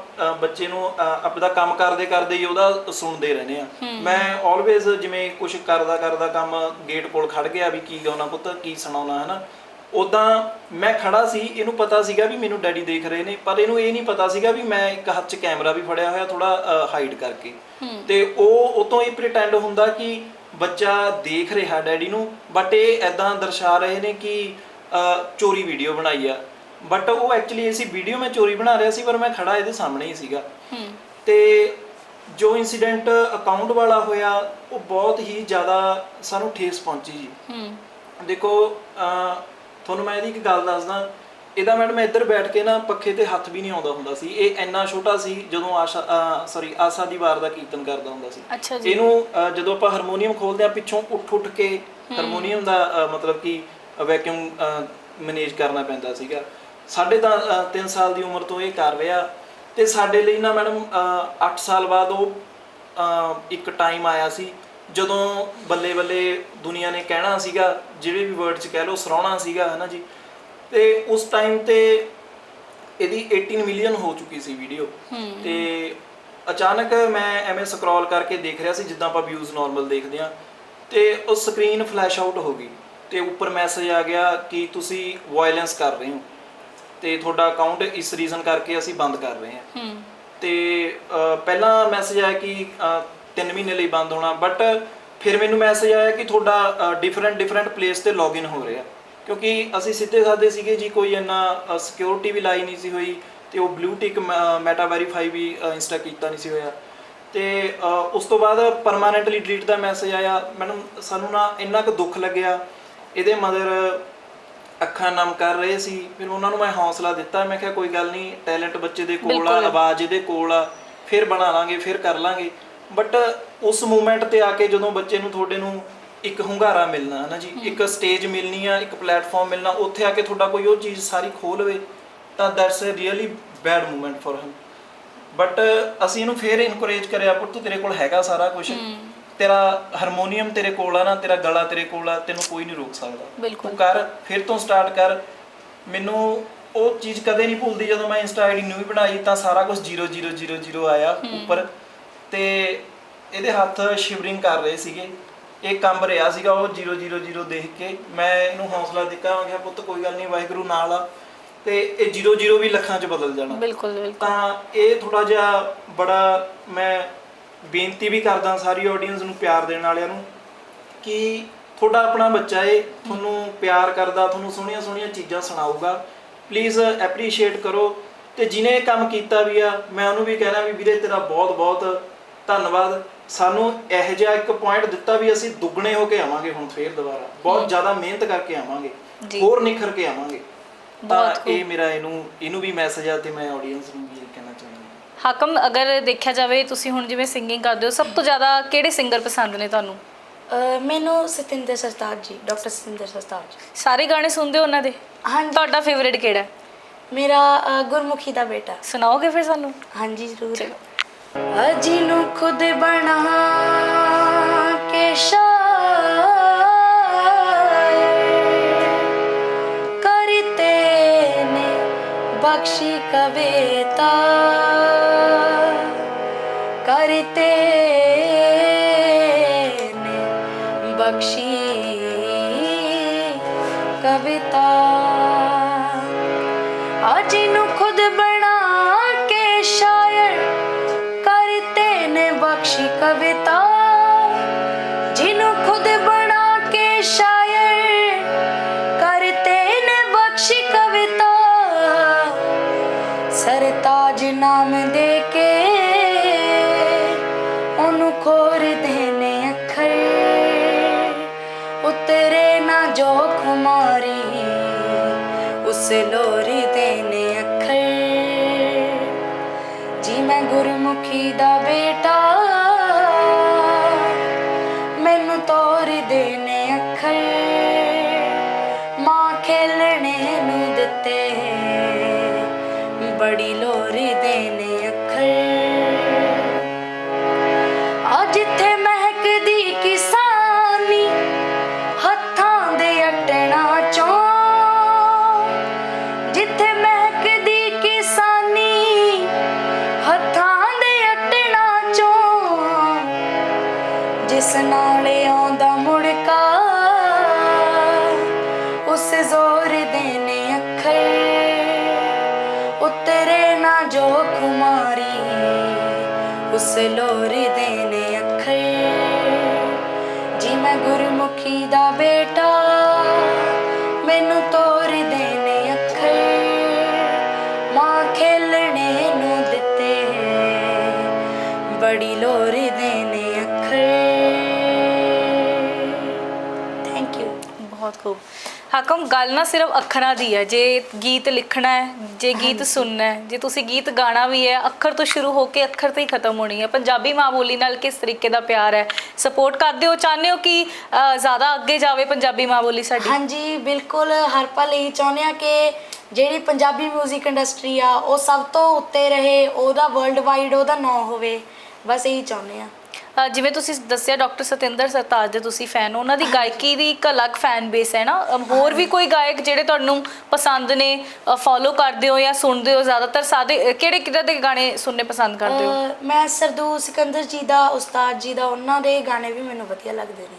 ਬੱਚੇ ਨੂੰ ਆਪਦਾ ਕੰਮ ਕਰਦੇ ਕਰਦੇ ਹੀ ਉਹਦਾ ਸੁਣਦੇ ਰਹਿੰਦੇ ਆ। ਮੈਂ ਆਲਵੇਜ਼ ਜਿਵੇਂ ਕੁਝ ਕਰਦਾ ਕਰਦਾ ਕੰਮ ਗੇਟ ਕੋਲ ਖੜ ਗਿਆ ਵੀ ਕੀ ਗਾਉਣਾ ਪੁੱਤ ਕੀ ਸੁਣਾਉਣਾ ਹਨਾ? ਉਦਾਂ ਮੈਂ ਖੜਾ ਸੀ ਇਹਨੂੰ ਪਤਾ ਸੀਗਾ ਵੀ ਮੈਨੂੰ ਡੈਡੀ ਦੇਖ ਰਹੇ ਨੇ ਪਰ ਇਹਨੂੰ ਇਹ ਨਹੀਂ ਪਤਾ ਸੀਗਾ ਵੀ ਮੈਂ ਇੱਕ ਹੱਥ 'ਚ ਕੈਮਰਾ ਵੀ ਫੜਿਆ ਹੋਇਆ ਥੋੜਾ ਹਾਈਡ ਕਰਕੇ। ਤੇ ਉਹ ਉਤੋਂ ਹੀ ਪ੍ਰੀਟੈਂਡ ਹੁੰਦਾ ਕਿ ਬੱਚਾ ਦੇਖ ਰਿਹਾ ਡੈਡੀ ਨੂੰ ਬਟ ਇਹ ਐਦਾਂ ਦਰਸਾ ਰਹੇ ਨੇ ਕਿ ਚੋਰੀ ਵੀਡੀਓ ਬਣਾਈ ਆ। ਬਟ ਉਹ ਐਕਚੁਅਲੀ ਅਸੀਂ ਵੀਡੀਓ ਮੈਂ ਚੋਰੀ ਬਣਾ ਰਿਹਾ ਸੀ ਪਰ ਮੈਂ ਖੜਾ ਇਹਦੇ ਸਾਹਮਣੇ ਹੀ ਸੀਗਾ। ਤੇ ਜੋ ਇਨਸੀਡੈਂਟ ਅਕਾਊਂਟ ਵਾਲਾ ਹੋਇਆ ਉਹ ਬਹੁਤ ਹੀ ਜ਼ਿਆਦਾ ਸਾਨੂੰ ਠੇਸ ਪਹੁੰਚੀ ਜੀ। ਹੂੰ। ਦੇਖੋ ਤੁਹਾਨੂੰ ਮੈਂ ਇਹਦੀ ਇੱਕ ਗੱਲ ਦੱਸਦਾ। ਇਹਦਾ ਮੈਡਮ ਇੱਧਰ ਬੈਠ ਕੇ ਨਾ ਪੱਖੇ ਤੇ ਹੱਥ ਵੀ ਨਹੀਂ ਆਉਂਦਾ ਹੁੰਦਾ ਸੀ। ਇਹ ਇੰਨਾ ਛੋਟਾ ਸੀ ਜਦੋਂ ਆਸ਼ਾ ਸੌਰੀ ਆਸਾ ਦੀ ਵਾਰ ਦਾ ਕੀਰਤਨ ਕਰਦਾ ਹੁੰਦਾ ਸੀ। ਇਹਨੂੰ ਜਦੋਂ ਆਪਾਂ ਹਾਰਮੋਨੀਅਮ ਖੋਲਦੇ ਆ ਪਿੱਛੋਂ ਉੱਠ ਉੱਠ ਕੇ ਹਾਰਮੋਨੀਅਮ ਦਾ ਮਤਲਬ ਕਿ ਵੈਕਿਊਮ ਮੈਨੇਜ ਕਰਨਾ ਪੈਂਦਾ ਸੀਗਾ। ਸਾਢੇ ਤਾਂ 3 ਸਾਲ ਦੀ ਉਮਰ ਤੋਂ ਇਹ ਕਰ ਰਿਹਾ ਤੇ ਸਾਡੇ ਲਈ ਨਾ ਮੈਡਮ 8 ਸਾਲ ਬਾਅਦ ਉਹ ਇੱਕ ਟਾਈਮ ਆਇਆ ਸੀ। ਜਦੋਂ ਬੱਲੇ ਬੱਲੇ ਦੁਨੀਆ ਨੇ ਕਹਿਣਾ ਸੀਗਾ ਜਿਹੜੇ ਵੀ ਵਰਡ ਚ ਕਹਿ ਲਓ ਸਰਾਉਣਾ ਸੀਗਾ ਹਨਾ ਜੀ। ਤੇ ਉਸ ਟਾਈਮ ਤੇ ਇਹਦੀ 18 ਮਿਲੀਅਨ ਹੋ ਚੁੱਕੀ ਸੀ ਵੀਡੀਓ ਤੇ ਅਚਾਨਕ ਮੈਂ ਐਵੇਂ ਸਕਰੋਲ ਕਰਕੇ ਦੇਖ ਰਿਹਾ ਸੀ ਜਿੱਦਾਂ ਆਪਾਂ ਵਿਊਜ਼ ਨਾਰਮਲ ਦੇਖਦੇ ਆ ਤੇ ਉਹ ਸਕਰੀਨ ਫਲੈਸ਼ ਆਊਟ ਹੋ ਗਈ। ਤੇ ਉੱਪਰ ਮੈਸੇਜ ਆ ਗਿਆ ਕਿ ਤੁਸੀਂ ਵਾਇਲੈਂਸ ਕਰ ਰਹੇ ਹੋ। ਤੇ ਤੁਹਾਡਾ ਅਕਾਊਂਟ ਇਸ ਰੀਜ਼ਨ ਕਰਕੇ ਅਸੀਂ ਬੰਦ ਕਰ ਰਹੇ ਹਾਂ। ਹੂੰ। ਤੇ ਅ, ਪਹਿਲਾਂ ਮੈਸੇਜ ਆਇਆ ਕਿ 3 ਮਹੀਨੇ ਲਈ ਬੰਦ ਹੋਣਾ ਬਟ ਫਿਰ ਮੈਨੂੰ ਮੈਸੇਜ ਆਇਆ ਕਿ ਤੁਹਾਡਾ ਡਿਫਰੈਂਟ ਡਿਫਰੈਂਟ ਪਲੇਸ ਤੇ ਲੌਗਇਨ ਹੋ ਰਿਹਾ। ਕਿਉਂਕਿ ਅਸੀਂ ਸਿੱਧੇ ਸਾਦੇ ਸੀਗੇ ਜੀ ਕੋਈ ਇੰਨਾ ਸਿਕਿਉਰਿਟੀ ਵੀ ਲਾਈ ਨਹੀਂ ਸੀ ਹੋਈ ਤੇ ਉਹ ਬਲੂ ਟਿਕ ਮੈਟਾ ਵੈਰੀਫਾਈ ਵੀ ਇੰਸਟਾ ਕੀਤਾ ਨਹੀਂ ਸੀ ਹੋਇਆ। ਤੇ ਅ, ਉਸ ਤੋਂ ਬਾਅਦ ਪਰਮਾਨੈਂਟਲੀ ਡਿਲੀਟ ਦਾ ਮੈਸੇਜ ਆਇਆ। ਮੈਨੂੰ ਸਾਨੂੰ ਨਾ ਇੰਨਾ ਕੁ ਦੁੱਖ ਲੱਗਿਆ। ਇਹਦੇ ਮਦਰ ਅੱਖਾਂ ਨਮ ਕਰ ਰਹੇ ਸੀ ਫਿਰ ਉਹਨਾਂ ਨੂੰ ਮੈਂ ਹੌਸਲਾ ਦਿੱਤਾ ਮੈਂ ਕਿਹਾ ਕੋਈ ਗੱਲ ਨਹੀਂ ਟੈਲੈਂਟ ਬੱਚੇ ਦੇ ਕੋਲ ਆ ਆਵਾਜ਼ ਇਹਦੇ ਕੋਲ ਆ ਫਿਰ ਬਣਾ ਲਾਂਗੇ ਫਿਰ ਕਰ ਲਾਂਗੇ। ਬਟ ਉਸ ਮੂਮੈਂਟ ਤੇ ਆ ਕੇ ਜਦੋਂ ਬੱਚੇ ਨੂੰ ਤੁਹਾਡੇ ਨੂੰ ਇੱਕ ਹੁੰਗਾਰਾ ਮਿਲਣਾ ਹੈ ਨਾ ਜੀ ਇੱਕ ਸਟੇਜ ਮਿਲਣੀ ਆ ਇੱਕ ਪਲੇਟਫਾਰਮ ਮਿਲਣਾ ਉੱਥੇ ਆ ਕੇ ਤੁਹਾਡਾ ਕੋਈ ਉਹ ਚੀਜ਼ ਸਾਰੀ ਖੋਹ ਲਵੇ ਤਾਂ that's a really bad moment for him but ਅਸੀਂ ਇਹਨੂੰ ਫੇਰ ਇਨਕਰੇਜ ਕਰਿਆ ਪੁੱਤ ਤੇਰੇ ਕੋਲ ਹੈਗਾ ਸਾਰਾ ਕੁਝ ਤੇਰਾ ਹਾਰਮੋਨੀਅਮ ਤੇਰੇ ਕੋਲ ਆ ਨਾ ਤੇਰਾ ਗਲਾ ਤੇਰੇ ਕੋਲ ਆ ਤੈਨੂੰ ਕੋਈ ਨਹੀਂ ਰੋਕ ਸਕਦਾ। ਤੂੰ ਕਰ ਫਿਰ ਤੋਂ ਸਟਾਰਟ ਕਰ। ਮੈਨੂੰ ਉਹ ਚੀਜ਼ ਕਦੇ ਨਹੀਂ ਭੁੱਲਦੀ ਜਦੋਂ ਮੈਂ ਇੰਸਟਾ ਆਈਡੀ ਨਿਊ ਬਣਾਈ ਤਾਂ ਸਾਰਾ ਕੁਝ 0000 ਆਇਆ ਉੱਪਰ। ਤੇ ਇਹਦੇ ਹੱਥ ਸ਼ਿਵਰਿੰਗ ਕਰ ਰਹੇ ਸੀਗੇ। ਇਹ ਕੰਬ ਰਿਹਾ ਸੀਗਾ ਉਹ 000 ਦੇਖ ਕੇ। ਮੈਂ ਇਹਨੂੰ ਹੌਸਲਾ ਦਿੱਤਾ ਮੈਂ ਕਿਹਾ ਪੁੱਤ ਕੋਈ ਗੱਲ ਨਹੀਂ ਵਾਹਿਗੁਰੂ ਨਾਲ ਆ। ਤੇ ਇਹ 00 ਵੀ ਲੱਖਾਂ 'ਚ ਬਦਲ ਜਾਣਾ। ਬਿਲਕੁਲ ਬਿਲਕੁਲ। ਤਾਂ ਇਹ ਥੋੜਾ ਜਿਹਾ ਬੜਾ ਮੈਂ ਬੇਨਤੀ ਵੀ ਕਰਦਾ ਸਾਰੀ ਆਡੀਅנס ਨੂੰ ਪਿਆਰ ਦੇਣ ਵਾਲਿਆਂ ਨੂੰ ਕਿ ਤੁਹਾਡਾ ਆਪਣਾ ਬੱਚਾ ਏ ਤੁਹਾਨੂੰ ਪਿਆਰ ਕਰਦਾ ਤੁਹਾਨੂੰ ਸੋਹਣੀਆਂ ਸੋਹਣੀਆਂ ਚੀਜ਼ਾਂ ਸੁਣਾਊਗਾ। ਪਲੀਜ਼ ਐਪਰੀਸ਼ੀਏਟ ਕਰੋ ਤੇ ਜਿਨੇ ਇਹ ਕੰਮ ਕੀਤਾ ਵੀ ਆ ਮੈਂ ਉਹਨੂੰ ਵੀ ਕਹਿਣਾ ਵੀ ਵੀਰੇ ਤੇਰਾ ਬਹੁਤ ਬਹੁਤ ਧੰਨਵਾਦ। ਸਾਨੂੰ ਇਹ ਜਿਹਾ ਇੱਕ ਪੁਆਇੰਟ ਦਿੱਤਾ ਵੀ ਅਸੀਂ ਦੁੱਗਣੇ ਹੋ ਕੇ ਆਵਾਂਗੇ ਹੁਣ ਫੇਰ ਦੁਬਾਰਾ। ਬਹੁਤ ਜ਼ਿਆਦਾ ਮਿਹਨਤ ਕਰਕੇ ਆਵਾਂਗੇ। ਹੋਰ ਨਿਖਰ ਕੇ ਆਵਾਂਗੇ। ਤਾਂ ਇਹ ਮੇਰਾ ਇਹਨੂੰ ਇਹਨੂੰ ਵੀ ਮੈਸੇਜ ਆ ਤੇ ਮੈਂ ਆਡੀਅנס ਨੂੰ ਵੀ ਹਾਕਮ ਅਗਰ ਦੇਖਿਆ ਜਾਵੇ ਤੁਸੀਂ ਹੁਣ ਜਿਵੇਂ ਸਿੰਗਿੰਗ ਕਰਦੇ ਹੋ ਸਭ ਤੋਂ ਜ਼ਿਆਦਾ ਕਿਹੜੇ ਸਿੰਗਰ ਪਸੰਦ ਨੇ ਤੁਹਾਨੂੰ? ਅਹ ਮੈਨੂੰ ਸਤਿੰਦਰ ਸਰਤਾਜ ਜੀ ਡਾਕਟਰ ਸਤਿੰਦਰ ਸਰਤਾਜ ਸਾਰੇ ਗਾਣੇ ਸੁਣਦੇ ਹੋ ਉਹਨਾਂ ਦੇ? ਹਾਂਜੀ। ਤੁਹਾਡਾ ਫੇਵਰਿਟ ਕਿਹੜਾ? ਹੈ? ਮੇਰਾ ਅਹ, ਗੁਰਮੁਖੀ ਦਾ ਬੇਟਾ। ਸੁਣਾਓਗੇ ਫਿਰ ਸਾਨੂੰ? ਹਾਂਜੀ ਜ਼ਰੂਰ। ਚਲੋ। ਅਜੀ ਨੂੰ ਖੁਦ ਬਣਾ ਕੇ ਸ਼ਾਇਰ ਕਰਤੇ ਨੇ ਬਖਸ਼ੀ ਕਵੇਤਾ ਉਸ ਲੋਰੀ ਦੇ ਨੇ ਅੱਖਰ। ਜੀ ਮੈਂ ਗੁਰਮੁਖੀ ਦਾ ਬੇਟਾ ਗੁਰਮੁਖੀ ਦਾ ਬੇਟਾ ਮੈਨੂੰ ਤੋ ਹਾਕਮ ਗੱਲ ਨਾ ਸਿਰਫ ਅੱਖਰਾਂ ਦੀ ਹੈ। ਜੇ ਗੀਤ ਲਿਖਣਾ ਹੈ ਜੇ ਗੀਤ ਸੁਣਨਾ ਹੈ ਜੇ ਤੁਸੀਂ ਗੀਤ ਗਾਣਾ ਵੀ ਹੈ ਅੱਖਰ ਤੋਂ ਸ਼ੁਰੂ ਹੋ ਕੇ ਅੱਖਰ ਤੇ ਹੀ ਖਤਮ ਹੋਣੀ ਹੈ। ਪੰਜਾਬੀ ਮਾਂ ਬੋਲੀ ਨਾਲ ਕਿਸ ਤਰੀਕੇ ਦਾ ਪਿਆਰ ਹੈ? ਸਪੋਰਟ ਕਰਦੇ ਹੋ ਚਾਹੁੰਦੇ ਹੋ ਕਿ ਜ਼ਿਆਦਾ ਅੱਗੇ ਜਾਵੇ ਪੰਜਾਬੀ ਮਾਂ ਬੋਲੀ ਸਾਡੀ? ਹਾਂਜੀ ਬਿਲਕੁਲ ਹਰ ਪਲ ਇਹੀ ਚਾਹੁੰਦੇ ਆ ਕਿ ਜਿਹੜੀ ਪੰਜਾਬੀ 뮤직 ਇੰਡਸਟਰੀ ਆ ਉਹ ਸਭ ਤੋਂ ਉੱਤੇ ਰਹੇ ਉਹਦਾ ਵਰਲਡ ਵਾਈਡ ਉਹਦਾ ਨਾਂ ਹੋਵੇ। ਬਸ ਇਹੀ ਚਾਹੁੰਦੇ ਆ ਜਿਵੇਂ ਤੁਸੀਂ ਦੱਸਿਆ ਡਾਕਟਰ ਸਤਿੰਦਰ ਸਰਤਾਜ ਦੇ ਤੁਸੀਂ ਫੈਨ ਹੋ ਉਹਨਾਂ ਦੀ ਗਾਇਕੀ ਦੀ ਇੱਕ ਅਲੱਗ ਫੈਨ ਬੇਸ ਹੈ ਨਾ। ਹੋਰ ਵੀ ਕੋਈ ਗਾਇਕ ਜਿਹੜੇ ਤੁਹਾਨੂੰ ਪਸੰਦ ਨੇ ਫੋਲੋ ਕਰਦੇ ਹੋ ਜਾਂ ਸੁਣਦੇ ਹੋ ਜ਼ਿਆਦਾਤਰ? ਸਾਦੇ ਕਿਹੜੇ ਕਿਹੜੇ ਦੇ ਗਾਣੇ ਸੁਣਨੇ ਪਸੰਦ ਕਰਦੇ ਹੋ? ਅਹ ਮੈਂ ਸਰਦੂ ਸਿਕੰਦਰ ਜੀ ਦਾ ਉਸਤਾਦ ਜੀ ਦਾ ਉਹਨਾਂ ਦੇ ਗਾਣੇ ਵੀ ਮੈਨੂੰ ਵਧੀਆ ਲੱਗਦੇ ਨੇ।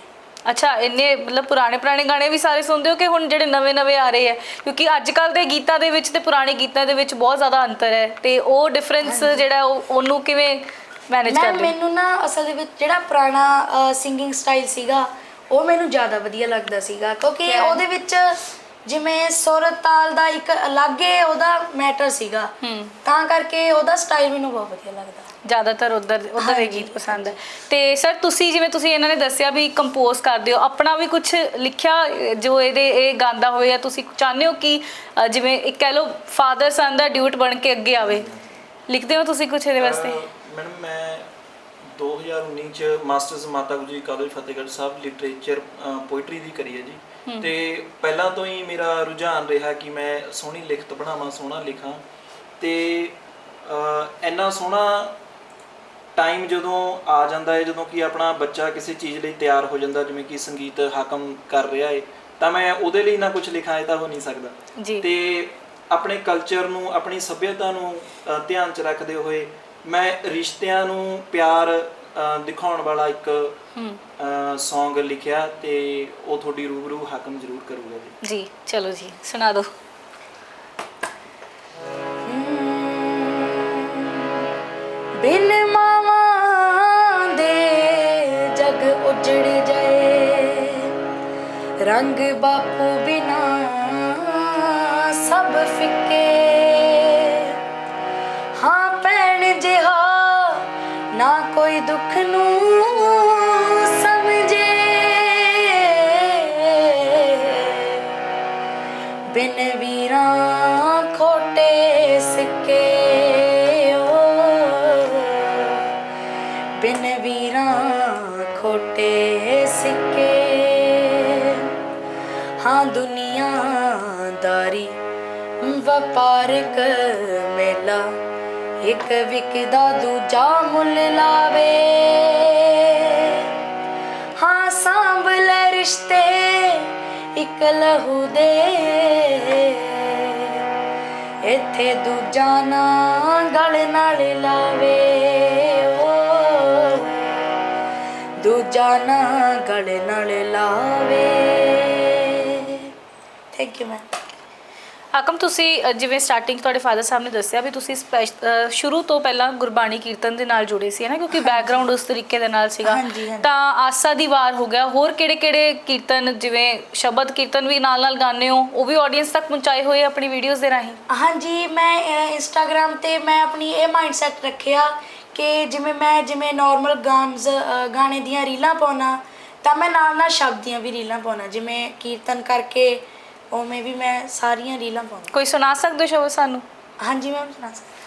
ਅੱਛਾ ਇੰਨੇ ਮਤਲਬ ਪੁਰਾਣੇ ਪੁਰਾਣੇ ਗਾਣੇ ਵੀ ਸਾਰੇ ਸੁਣਦੇ ਹੋ ਕਿ ਹੁਣ ਜਿਹੜੇ ਨਵੇਂ ਨਵੇਂ ਆ ਰਹੇ ਆ ਕਿਉਂਕਿ ਅੱਜ ਕੱਲ ਦੇ ਗੀਤਾਂ ਦੇ ਵਿੱਚ ਤੇ ਪੁਰਾਣੇ ਗੀਤਾਂ ਦੇ ਵਿੱਚ ਬਹੁਤ ਜ਼ਿਆਦਾ ਅੰਤਰ ਹੈ ਤੇ ਉਹ ਡਿਫਰੈਂਸ ਜਿਹੜਾ ਉਹ ਉਹਨੂੰ ਕਿਵੇਂ ਮੈਨੇਜ ਮੈਂ ਕਰਦੇ ਹੋ? ਮੈਨੂੰ ਨਾ ਅਸਲ ਦੇ ਵਿੱਚ ਜਿਹੜਾ ਪੁਰਾਣਾ ਸਿੰਗਿੰਗ ਸਟਾਈਲ ਸੀਗਾ ਉਹ ਮੈਨੂੰ ਜ਼ਿਆਦਾ ਵਧੀਆ ਲੱਗਦਾ ਸੀਗਾ ਕਿਉਂਕਿ ਕਿਆ? ਉਹਦੇ ਵਿੱਚ ਜਿਵੇਂ ਸੁਰ ਤਾਲ ਦਾ ਇੱਕ ਅਲੱਗ ਹੀ ਉਹਦਾ ਮੈਟਰ ਸੀਗਾ। ਹੂੰ। ਤਾਂ ਕਰਕੇ ਉਹਦਾ ਸਟਾਈਲ ਮੈਨੂੰ ਬਹੁਤ ਵਧੀਆ ਲੱਗਦਾ। ਜ਼ਿਆਦਾਤਰ ਉਧਰ ਉਧਰ ਦੇ ਗੀਤ ਪਸੰਦ ਹੈ। ਤੇ ਸਰ ਤੁਸੀਂ ਜਿਵੇਂ ਤੁਸੀਂ ਇਹਨਾਂ ਨੇ ਦੱਸਿਆ ਵੀ ਕੰਪੋਜ਼ ਕਰਦੇ ਹੋ ਆਪਣਾ ਵੀ ਕੁਝ ਲਿਖਿਆ ਅਹ, ਜੋ ਇਹਦੇ ਇਹ ਗਾਉਂਦਾ ਹੋਵੇ ਜਾਂ ਤੁਸੀਂ ਚਾਹੁੰਦੇ ਹੋ ਕਿ ਅਹ, ਜਿਵੇਂ ਇੱਕ ਕਹਿ ਲਓ ਫਾਦਰ ਸਨ ਦਾ ਡਿਊਟ ਬਣ ਕੇ ਅੱਗੇ ਆਵੇ। ਲਿਖਦੇ ਹੋ ਤੁਸੀਂ ਕੁਝ ਇਹਦੇ ਵਾਸਤੇ? ਮੈਡਮ ਮੈਂ 2019 ਚ masters Mata Gujri college Fatehgarh Sahib literature poetry ਦੀ ਕਰੀ ਹੈ ਜੀ। ਤੇ ਪਹਿਲਾਂ ਤੋਂ ਹੀ ਮੇਰਾ ਰੁਝਾਨ ਰਿਹਾ ਕਿ ਮੈਂ ਸੋਹਣੀ ਲਿਖਤ ਬਣਾਵਾਂ ਸੋਹਣਾ ਲਿਖਾਂ। ਤੇ ਇੰਨਾ ਸੋਹਣਾ ਟਾਈਮ ਜਦੋਂ ਆ ਜਾਂਦਾ ਹੈ ਜਦੋਂ ਕਿ ਆਪਣਾ ਬੱਚਾ ਕਿਸੇ ਚੀਜ਼ ਲਈ ਤਿਆਰ ਹੋ ਜਾਂਦਾ ਜਿਵੇਂ ਕਿ ਸੰਗੀਤ ਹਾਕਮ ਕਰ ਰਿਹਾ ਹੈ ਤਾਂ ਮੈਂ ਉਹਦੇ ਲਈ ਨਾ ਕੁਝ ਲਿਖਾਂ ਇਹ ਤਾਂ ਹੋ ਨਹੀਂ ਸਕਦਾ। ਤੇ ਆਪਣੇ ਕਲਚਰ ਨੂੰ ਆਪਣੀ ਸੱਭਿਅਤਾ ਨੂੰ ਧਿਆਨ 'ਚ ਰੱਖਦੇ ਹੋਏ ਮੈਂ ਰਿਸ਼ਤਿਆਂ ਨੂੰ ਪਿਆਰ ਦਿਖਾਉਣ ਵਾਲਾ ਇੱਕ ਹੂੰ। Song ਲਿਖਿਆ ਤੇ ਉਹ ਤੁਹਾਡੀ ਰੂਬਰੂ ਹਾਕਮ ਜ਼ਰੂਰ ਕਰੂਗਾ ਜੀ। ਜੀ ਚਲੋ ਜੀ ਸੁਣਾ ਦਿਓ। ਬਿਨ ਮਾਵਾਂ ਦੇ ਜਗ ਉਜੜ ਜਾਏ ਰੰਗ ਬਾਪੂ ਬਿਨਾ ਬਿਨ ਵੀਰਾਂ ਖੋਟੇ ਸਿੱਕੇ ਓ। ਬਿਨ ਵੀਰਾਂ ਖੋਟੇ ਸਿੱਕੇ। ਹਾਂ, ਦੁਨੀਆਦਾਰੀ, ਵਪਾਰਕ ਮੇਲਾ, ਇੱਕ ਵਿਕਦਾ ਦੂਜਾ ਮੁੱਲ ਲਾਵੇ। ਹਾਂ, ਸਾਂਭ ਲੈ ਰਿਸ਼ਤੇ ਇੱਕ ਲਹੂ ਦੇ। ਇੱਥੇ ਦੂਜਾ ਨਾ ਗਲ ਨਾਲ ਲਾਵੇ। ਓ। ਦੂਜਾ ਨਾ ਗਲ ਨਾਲ ਲਾਵੇ। ਥੈਂਕ ਯੂ ਮੈਮ ਹਾਕਮ ਤੁਸੀਂ ਅ, ਜਿਵੇਂ ਸਟਾਰਟਿੰਗ ਤੁਹਾਡੇ ਫਾਦਰ ਸਾਹਿਬ ਨੇ ਦੱਸਿਆ ਵੀ ਤੁਸੀਂ ਸਪੈਸ਼- ਅ, ਸ਼ੁਰੂ ਤੋਂ ਪਹਿਲਾਂ ਗੁਰਬਾਣੀ ਕੀਰਤਨ ਦੇ ਨਾਲ ਜੁੜੇ ਸੀ ਹੈ ਨਾ? ਕਿਉਂਕਿ ਬੈਕਗ੍ਰਾਉਂਡ ਉਸ ਤਰੀਕੇ ਦੇ ਨਾਲ ਸੀਗਾ। ਹਾਂਜੀ, ਹਾਂਜੀ। ਤਾਂ ਆਸਾ ਦੀ ਵਾਰ ਹੋ ਗਿਆ। ਹੋਰ ਕਿਹੜੇ ਕਿਹੜੇ ਕੀਰਤਨ ਜਿਵੇਂ ਸ਼ਬਦ ਕੀਰਤਨ ਵੀ ਨਾਲ ਨਾਲ ਗਾਉਂਦੇ ਹੋ? ਉਹ ਵੀ ਆਡੀਅנס ਤੱਕ ਪਹੁੰਚਾਏ ਹੋਏ ਆ ਆਪਣੀ ਵੀਡੀਓਜ਼ ਦੇ ਰਾਹੀਂ? ਹਾਂਜੀ ਮੈਂ ਇੰਸਟਾਗ੍ਰam ਤੇ ਮੈਂ ਆਪਣੀ ਇਹ ਮਾਈਂਡਸੈਟ ਰੱਖਿਆ ਕਿ ਜਿਵੇਂ ਮੈਂ ਜਿਵੇਂ ਨਾਰਮਲ ਗਾਨਸ ਗਾਣੇ ਦੀਆਂ ਰੀਲਾਂ ਪਾਉਣਾ ਤਾਂ ਮੈਂ ਨਾਲ ਨਾਲ ਸ਼ਬਦ ਦੀਆਂ ਵੀ ਰੀਲਾਂ ਪਾਉਣਾ। ਜਿਵੇਂ ਕੀਰਤਨ ਕਰਕੇ ਉਵੇਂ ਵੀ ਮੈਂ ਸਾਰੀਆਂ ਰੀਲਾਂ ਪਾਉਣਾ ਕੋਈ ਸੁਣਾ ਸਕਦੇ ਹੋ ਸ਼ਬਦ ਸਾਨੂੰ? ਹਾਂਜੀ ਮੈਮ ਸੁਣਾ ਸਕਦੀ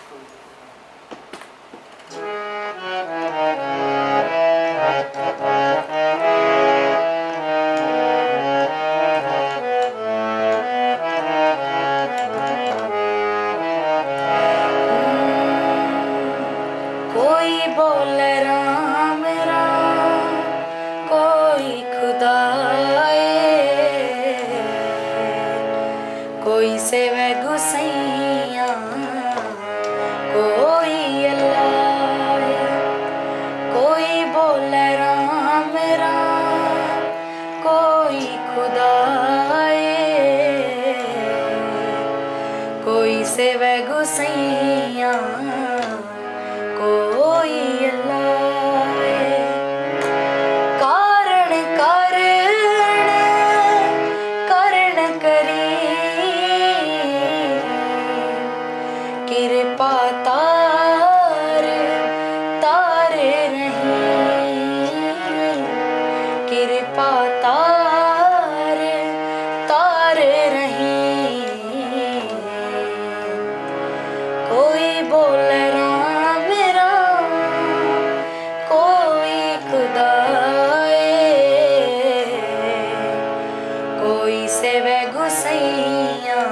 ਕੋਈ ਸੇਵੇ ਗੁਸਈਆਂ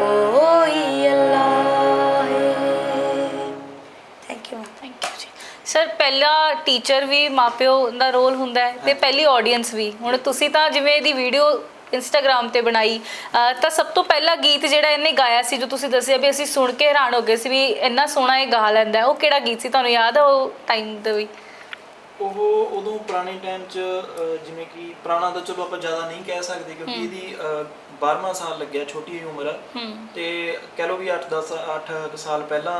ਕੋਈ Allah thank you thank you ਜੀ ਸਰ ਪਹਿਲਾ ਟੀਚਰ ਵੀ ਮਾਪਿਓ ਦਾ ਰੋਲ ਹੁੰਦਾ ਹੈ ਤੇ ਪਹਿਲੀ ਆਡੀਅנס ਵੀ ਹੁਣ ਤੁਸੀਂ ਤਾਂ ਜਿਵੇਂ ਇਹਦੀ ਵੀਡੀਓ ਇੰਸਟਾਗ੍ਰam ਤੇ ਬਣਾਈ ਤਾਂ ਸਭ ਤੋਂ ਪਹਿਲਾ ਗੀਤ ਜਿਹੜਾ ਇਹਨੇ ਗਾਇਆ ਸੀ ਜੋ ਤੁਸੀਂ ਦੱਸਿਆ ਵੀ ਅਸੀਂ ਸੁਣ ਕੇ ਹੈਰਾਨ ਹੋ ਗਏ ਸੀ ਵੀ ਇੰਨਾ ਸੋਹਣਾ ਇਹ ਗਾ ਲੈਂਦਾ ਉਹ ਕਿਹੜਾ ਗੀਤ ਸੀ ਤੁਹਾਨੂੰ ਯਾਦ ਆ ਉਹ ਟਾਈਮ ਦੇ ਵੀ ਉਹ ਉਦੋਂ ਪੁਰਾਣੇ ਟਾਈਮ 'ਚ ਅ, ਜਿਵੇਂ ਕਿ ਪੁਰਾਣਾ ਤਾਂ ਚਲੋ ਆਪਾਂ ਜ਼ਿਆਦਾ ਨਹੀਂ ਕਹਿ ਸਕਦੇ ਕਿਉਂਕਿ ਇਹਦੀ ਅ, 12ਵਾਂ ਸਾਲ ਲੱਗਿਆ ਛੋਟੀ ਜਿਹੀ ਉਮਰ ਆ। ਹੂੰ। ਤੇ ਕਹਿ ਲਓ ਵੀ 8-10 8 ਸਾਲ ਪਹਿਲਾਂ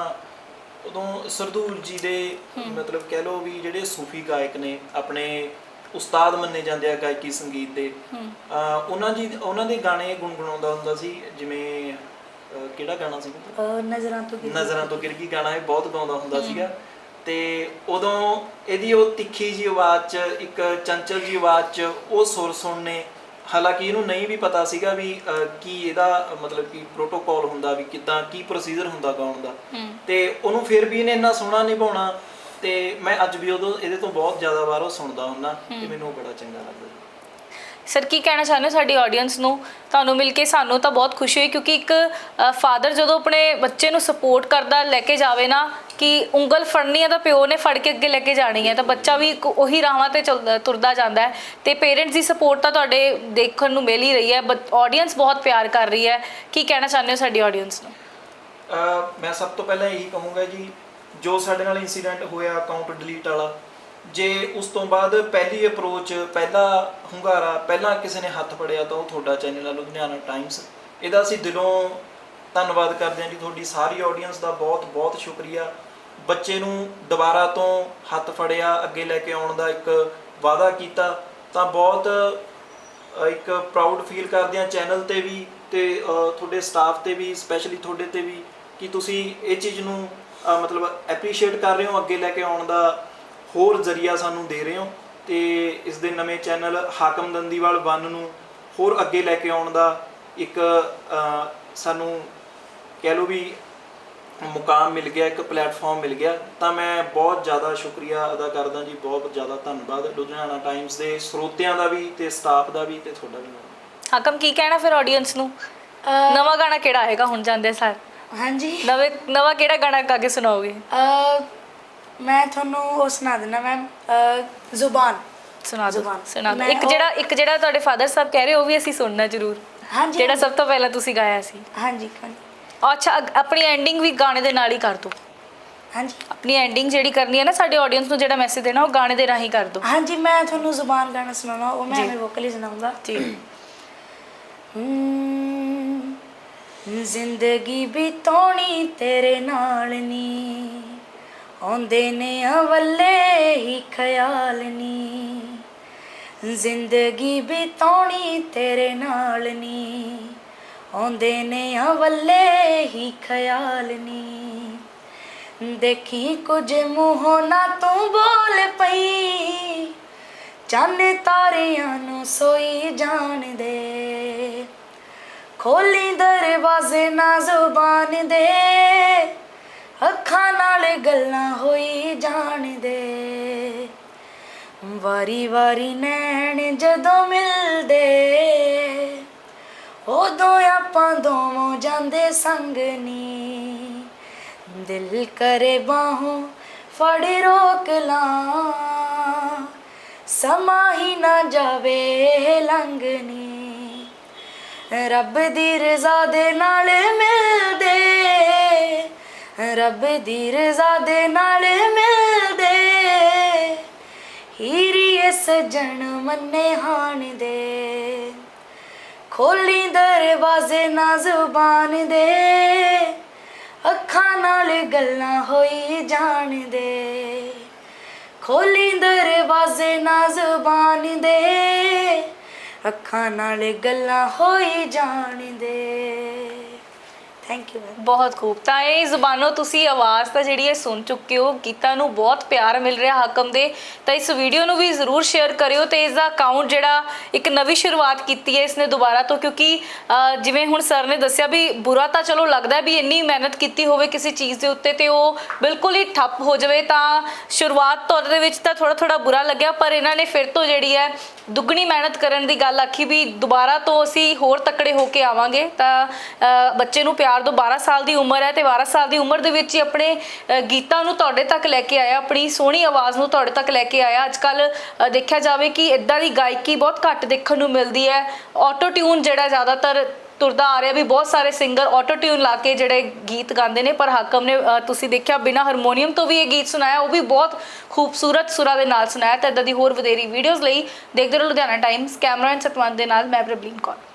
ਉਦੋਂ ਸਰਦੂਲ ਜੀ ਦੇ ਮਤਲਬ ਕਹਿ ਲਓ ਵੀ ਜਿਹੜੇ ਸੂਫੀ ਗਾਇਕ ਨੇ ਆਪਣੇ ਉਸਤਾਦ ਮੰਨੇ ਜਾਂਦੇ ਆ ਗਾਇਕੀ ਸੰਗੀਤ ਦੇ ਹੂੰ। ਉਹਨਾਂ ਜੀ ਉਹਨਾਂ ਦੇ ਗਾਣੇ ਗੁੰਗਣਾਉਂਦਾ ਹੁੰਦਾ ਸੀ ਜਿਵੇਂ ਅਹ ਕਿਹੜਾ ਗਾਣਾ ਸੀ? ਅਹ ਨਜ਼ਰਾਂ ਤੋਂ ਗਿਰ ਨਜ਼ਰਾਂ ਤੋਂ ਗਿਰ ਗਈ ਗਾਣਾ ਇਹ ਬਹੁਤ ਗਾਉਂਦਾ ਹੁੰਦਾ ਸੀਗਾ। ਤੇ ਉਦੋਂ ਇਹਦੀ ਉਹ ਤਿੱਖੀ ਜੀ ਆਵਾਜ਼ 'ਚ ਇੱਕ ਚੰਚਲ ਜੀ ਆਵਾਜ਼ 'ਚ ਉਹ ਸੁਰ ਸੁਣਨੇ ਹਾਲਾਂਕਿ ਇਹਨੂੰ ਨਹੀਂ ਵੀ ਪਤਾ ਸੀਗਾ ਵੀ ਅਹ, ਕੀ ਇਹਦਾ ਮਤਲਬ ਕੀ ਪ੍ਰੋਟੋਕਾਲ ਹੁੰਦਾ ਵੀ ਕਿਦਾਂ ਕੀ ਪ੍ਰੋਸੀਜਰ ਹੁੰਦਾ ਗਾਉਣ ਦਾ। ਤੇ ਉਹਨੂੰ ਫਿਰ ਵੀ ਇਹਨੇ ਇੰਨਾ ਸੋਹਣਾ ਨਿਭਾਉਣਾ ਤੇ ਮੈਂ ਅੱਜ ਵੀ ਉਦੋਂ ਇਹਦੇ ਤੋਂ ਬਹੁਤ ਜ਼ਿਆਦਾ ਵਾਰ ਉਹ ਸੁਣਦਾ ਹੁੰਦਾ ਤੇ ਮੈਨੂੰ ਉਹ ਬੜਾ ਚੰਗਾ ਲੱਗਦਾ। ਸਰ, ਕੀ ਕਹਿਣਾ ਚਾਹੁੰਦੇ ਹੋ ਸਾਡੀ ਆਡੀਅנס ਨੂੰ? ਤੁਹਾਨੂੰ ਮਿਲ ਕੇ ਸਾਨੂੰ ਤਾਂ ਬਹੁਤ ਖੁਸ਼ੀ ਹੋਈ ਕਿਉਂਕਿ ਇੱਕ ਫਾਦਰ ਜਦੋਂ ਆਪਣੇ ਬੱਚੇ ਨੂੰ ਸਪੋਰਟ ਕਰਦਾ, ਲੈ ਕੇ ਜਾਵੇ ਨਾ, ਕਿ ਉਂਗਲ ਫੜਨੀ ਹੈ ਤਾਂ ਪਿਓ ਨੇ ਫੜ ਕੇ ਅੱਗੇ ਲੈ ਕੇ ਜਾਣੀ ਹੈ ਤਾਂ ਬੱਚਾ ਵੀ ਇੱਕ ਉਹੀ ਰਾਹਾਂ ਤੇ ਚੱਲਦਾ- ਤੁਰਦਾ ਜਾਂਦਾ ਹੈ। ਤੇ ਪੇਰੈਂਟਸ ਦੀ ਸਪੋਰਟ ਤਾਂ ਤੁਹਾਡੇ ਦੇਖਣ ਨੂੰ ਮਿਲ ਹੀ ਰਹੀ ਹੈ ਆਡੀਅנס ਬਹੁਤ ਪਿਆਰ ਕਰ ਰਹੀ ਹੈ। ਕੀ ਕਹਿਣਾ ਚਾਹੁੰਦੇ ਹੋ ਸਾਡੀ ਆਡੀਅנס ਨੂੰ? ਮੈਂ ਸਭ ਤੋਂ ਪਹਿਲਾਂ ਇਹੀ ਕਹੂੰਗਾ ਜੀ, ਜੋ ਸਾਡੇ ਨਾਲ ਇਨਸੀਡੈਂਟ ਹੋਇਆ ਅਕਾਊਂਟ ਡਿਲੀਟ ਵਾਲਾ ਜੇ ਉਸ ਤੋਂ ਬਾਅਦ ਪਹਿਲੀ ਅਪਰੋਚ ਪਹਿਲਾ ਹੁੰਗਾਰਾ, ਪਹਿਲਾਂ ਕਿਸੇ ਨੇ ਹੱਥ ਫੜਿਆ ਤਾਂ ਉਹ ਤੁਹਾਡਾ ਚੈਨਲ ਆ, ਲੁਧਿਆਣਾ ਟਾਈਮਸ ਇਹਦਾ ਅਸੀਂ ਦਿਲੋਂ ਧੰਨਵਾਦ ਕਰਦੇ ਹਾਂ ਜੀ, ਤੁਹਾਡੀ ਸਾਰੀ ਆਡੀਅנס ਦਾ ਬਹੁਤ ਬਹੁਤ ਸ਼ੁਕਰੀਆ। ਬੱਚੇ ਨੂੰ ਦੁਬਾਰਾ ਤੋਂ ਹੱਥ ਫੜਿਆ, ਅੱਗੇ ਲੈ ਕੇ ਆਉਣ ਦਾ ਇੱਕ ਵਾਅਦਾ ਕੀਤਾ, ਤਾਂ ਬਹੁਤ ਇੱਕ ਪ੍ਰਾਊਡ ਫੀਲ ਕਰਦੇ ਹਾਂ ਚੈਨਲ ਤੇ ਵੀ ਤੇ ਤੁਹਾਡੇ ਸਟਾਫ ਤੇ ਵੀ ਸਪੈਸ਼ਲੀ ਤੁਹਾਡੇ ਤੇ ਵੀ, ਕਿ ਤੁਸੀਂ ਇਹ ਚੀਜ਼ ਨੂੰ ਮਤਲਬ ਐਪਰੀਸ਼ੀਏਟ ਕਰ ਰਹੇ ਹੋ ਅੱਗੇ ਲੈ ਕੇ ਆਉਣ ਦਾ ਹੋਰ ਜ਼ਰੀਆ ਸਾਨੂੰ ਦੇ ਰਹੇ ਹੋ ਤੇ ਇਸ ਦੇ ਨਵੇਂ ਚੈਨਲ ਹਾਕਮ ਦੰਦੀਵਾਲ 1 ਨੂੰ ਹੋਰ ਅੱਗੇ ਲੈ ਕੇ ਆਉਣ ਦਾ ਇੱਕ ਸਾਨੂੰ ਕਹਿ ਲਓ ਵੀ ਮੁਕਾਮ ਮਿਲ ਗਿਆ ਇੱਕ ਪਲੇਟਫਾਰਮ ਮਿਲ ਗਿਆ ਤਾਂ ਮੈਂ ਬਹੁਤ ਜ਼ਿਆਦਾ ਸ਼ੁਕਰੀਆ ਅਦਾ ਕਰਦਾ ਜੀ ਬਹੁਤ ਜ਼ਿਆਦਾ ਧੰਨਵਾਦ ਲੁਧਿਆਣਾ ਟਾਈਮਸ ਦੇ ਸਰੋਤਿਆਂ ਦਾ ਵੀ ਤੇ ਸਟਾਫ ਦਾ ਵੀ ਤੇ ਤੁਹਾਡਾ ਵੀ। ਹਾਕਮ ਕੀ ਕਹਿਣਾ ਫਿਰ ਆਡੀਅנס ਨੂੰ? ਨਵਾਂ ਗਾਣਾ ਕਿਹੜਾ ਆਏਗਾ ਹੁਣ ਜਾਂਦੇ ਸਾਰ? ਹਾਂਜੀ। ਨਵੇਂ ਨਵਾਂ ਕਿਹੜਾ ਗਾਣਾ ਗਾ ਕੇ ਸੁਣਾਓਗੇ? ਮੈਂ ਤੁਹਾਨੂੰ ਉਹ ਸੁਣਾ ਦਿੰਦਾ ਮੈਮ ਜ਼ੁਬਾਨ। ਸੁਣਾ ਦਿਓ ਜ਼ੁਬਾਨ। ਸੁਣਾ ਦਿਓ। ਮੈਂ ਇੱਕ ਉਹ- ਜਿਹੜਾ ਇੱਕ ਜਿਹੜਾ ਤੁਹਾਡੇ ਫਾਦਰ ਸਾਹਿਬ ਕਹਿ ਰਹੇ ਉਹ ਵੀ ਅਸੀਂ ਸੁਣਨਾ ਜ਼ਰੂਰ। ਹਾਂਜੀ ਜਿਹੜਾ ਸਭ ਤੋਂ ਪਹਿਲਾਂ ਤੁਸੀਂ ਗਾਇਆ ਸੀ। ਹਾਂਜੀ ਹਾਂਜੀ ਅੱਛਾ ਅਗ- ਆਪਣੀ ਐਂਡਿੰਗ ਵੀ ਗਾਣੇ ਦੇ ਨਾਲ ਹੀ ਕਰ ਦਿਓ ਹਾਂਜੀ। ਆਪਣੀ ਐਂਡਿੰਗ ਜਿਹੜੀ ਕਰਨੀ ਹੈ ਨਾ ਸਾਡੇ ਆਡੀਅנס ਨੂੰ ਜਿਹੜਾ ਮੈਸੇਜ ਦੇਣਾ ਉਹ ਗਾਣੇ ਦੇ ਰਾਹੀਂ ਕਰ ਦਿਓ ਹਾਂਜੀ ਮੈਂ ਤੁਹਾਨੂੰ ਜ਼ੁਬਾਨ ਗਾਣਾ ਸੁਣਾਉਣਾ ਉਹ ਮੈਂ ਜੀ। ਆਪਣੇ ਵੋਕਲੀ ਸੁਣਾਉਂਗਾ ਜੀ। ਹਮ, ਜ਼ਿੰਦਗੀ ਬਿਤਾਉਣੀ ਤੇਰੇ ਨਾਲ ਨੀ। ਆਉਂਦੇ ਨੇ ਅਵੱਲੇ ਹੀ ਖਿਆਲ ਨੀ। ਜ਼ਿੰਦਗੀ ਬਿਤਾਉਣੀ ਤੇਰੇ ਨਾਲ ਨੀ। ਆਉਂਦੇ ਨੇ ਅਵੱਲੇ ਹੀ ਖਿਆਲ ਨੀ। ਦੇਖੀ ਕੁਝ ਮੂੰਹੋਂ ਨਾ ਤੂੰ ਬੋਲ ਪਈ। ਚੰਨ ਤਾਰਿਆਂ ਨੂੰ ਸੋਈ ਜਾਣ ਦੇ। ਖੋਲੀ ਦਰਵਾਜ਼ੇ ਨਾ ਜ਼ੁਬਾਨ ਦੇ। ਅੱਖਾਂ ਨਾਲ ਗੱਲਾਂ ਹੋਈ ਜਾਣਦੇ ਵਾਰੀ ਵਾਰੀ ਨੈਣ ਜਦੋਂ ਮਿਲਦੇ, ਉਦੋਂ ਆਪਾਂ ਦੋਵੇਂ ਜਾਂਦੇ ਸੰਗ ਨੀ। ਦਿਲ ਕਰੇ ਬਾਹੋਂ ਫੜ ਰੋਕ ਲਾਂ, ਸਮਾਂ ਹੀ ਨਾ ਜਾਵੇ ਲੰਘਨੀ ਰੱਬ ਦੀ ਰਜ਼ਾ ਦੇ ਨਾਲ ਮਿਲਦੇ ਰੱਬ ਦੀ ਰਜ਼ਾ ਦੇ ਨਾਲ ਮਿਲਦੇ। ਹੀਰੀਏ ਸਜਣ ਮੰਨੇ ਹਾਣ ਦੇ। ਖੋਲੀ ਦਰਵਾਜ਼ੇ ਨਾ ਜ਼ੁਬਾਨ ਦੇ। ਅੱਖਾਂ ਨਾਲ ਗੱਲਾਂ ਹੋਈ ਜਾਣ ਦੇ। ਖੋਲੀ ਦਰਵਾਜ਼ੇ ਨਾ ਜ਼ੁਬਾਨ ਦੇ। ਅੱਖਾਂ ਨਾਲ ਗੱਲਾਂ ਹੋਈ ਜਾਣ ਦੇ। ਥੈਂਕ ਯੂ ਬਹੁਤ ਖੂਬ। ਤਾਂ ਇਹ ਜ਼ੁਬਾਨੋਂ ਤੁਸੀਂ ਆਵਾਜ਼ ਤਾਂ ਜਿਹੜੀ ਹੈ ਸੁਣ ਚੁੱਕੇ ਹੋ, ਗੀਤਾਂ ਨੂੰ ਬਹੁਤ ਪਿਆਰ ਮਿਲ ਰਿਹਾ ਹਾਕਮ ਦੇ। ਤਾਂ ਇਸ ਵੀਡੀਓ ਨੂੰ ਵੀ ਜ਼ਰੂਰ ਸ਼ੇਅਰ ਕਰਿਓ ਤੇ ਇਸ ਦਾ ਅਕਾਊਂਟ ਜਿਹੜਾ ਇੱਕ ਨਵੀਂ ਸ਼ੁਰੂਆਤ ਕੀਤੀ ਹੈ ਇਸਨੇ ਦੁਬਾਰਾ ਤੋਂ, ਕਿਉਂਕਿ ਜਿਵੇਂ ਹੁਣ ਸਰ ਨੇ ਦੱਸਿਆ ਵੀ ਬੁਰਾ ਤਾਂ ਚਲੋ ਲੱਗਦਾ ਵੀ ਇੰਨੀ ਮਿਹਨਤ ਕੀਤੀ ਹੋਵੇ ਕਿਸੇ ਚੀਜ਼ ਦੇ ਉੱਤੇ ਤੇ ਉਹ ਬਿਲਕੁਲ ਹੀ ਠੱਪ ਹੋ ਜਾਵੇ, ਤਾਂ ਸ਼ੁਰੂਆਤ ਤੌਰ ਦੇ ਵਿੱਚ ਤਾਂ ਥੋੜਾ ਥੋੜਾ ਬੁਰਾ ਲੱਗਿਆ, ਪਰ ਇਹਨਾਂ ਨੇ ਫਿਰ ਤੋਂ ਜਿਹੜੀ ਹੈ ਦੁੱਗਣੀ ਮਿਹਨਤ ਕਰਨ ਦੀ ਗੱਲ ਆਖੀ ਵੀ ਦੁਬਾਰਾ ਤੋਂ ਅਸੀਂ ਹੋਰ ਤਕੜੇ ਹੋ ਕੇ ਆਵਾਂਗੇ। ਤਾਂ ਬੱਚੇ ਨੂੰ ਪਿਆਰ ਦਿਓ 12 ਸਾਲ ਦੀ ਉਮਰ ਹੈ ਤੇ 12 ਸਾਲ ਦੀ ਉਮਰ ਦੇ ਵਿੱਚ ਹੀ ਆਪਣੇ ਗੀਤਾਂ ਨੂੰ ਤੁਹਾਡੇ ਤੱਕ ਲੈ ਕੇ ਆਇਆ, ਆਪਣੀ ਸੋਹਣੀ ਆਵਾਜ਼ ਨੂੰ ਤੁਹਾਡੇ ਤੱਕ ਲੈ ਕੇ ਆਇਆ। ਅੱਜ ਕੱਲ ਦੇਖਿਆ ਜਾਵੇ ਕਿ ਇਦਾਂ ਦੀ ਗਾਇਕੀ ਬਹੁਤ ਘੱਟ ਦੇਖਣ ਨੂੰ ਮਿਲਦੀ ਹੈ। ਆਟੋ ਟਿਊਨ ਜਿਹੜਾ ਜ਼ਿਆਦਾਤਰ ਤੁਰਦਾ ਆ ਰਿਹਾ, ਵੀ ਬਹੁਤ ਸਾਰੇ ਸਿੰਗਰ ਆਟੋ ਟਿਊਨ ਲਾ ਕੇ ਜਿਹੜੇ ਗੀਤ ਗਾਉਂਦੇ ਨੇ, ਪਰ ਹਾਕਮ ਨੇ ਤੁਸੀਂ ਦੇਖਿਆ ਬਿਨਾ ਹਾਰਮੋਨੀਅਮ ਤੋਂ ਵੀ ਇਹ ਗੀਤ ਸੁਣਾਇਆ, ਉਹ ਵੀ ਬਹੁਤ ਖੂਬਸੂਰਤ ਸੁਰਾਂ ਦੇ ਨਾਲ ਸੁਣਾਇਆ। ਤਾਂ ਇਦਾਂ ਦੀ ਹੋਰ ਵਧੇਰੀ ਵੀਡੀਓਜ਼ ਲਈ ਦੇਖਦੇ ਰਹੋ Ludhiana Times camera and Satwant ਦੇ ਨਾਲ, ਮੈਂ ਪ੍ਰਬਲੀਨ ਕੌਰ।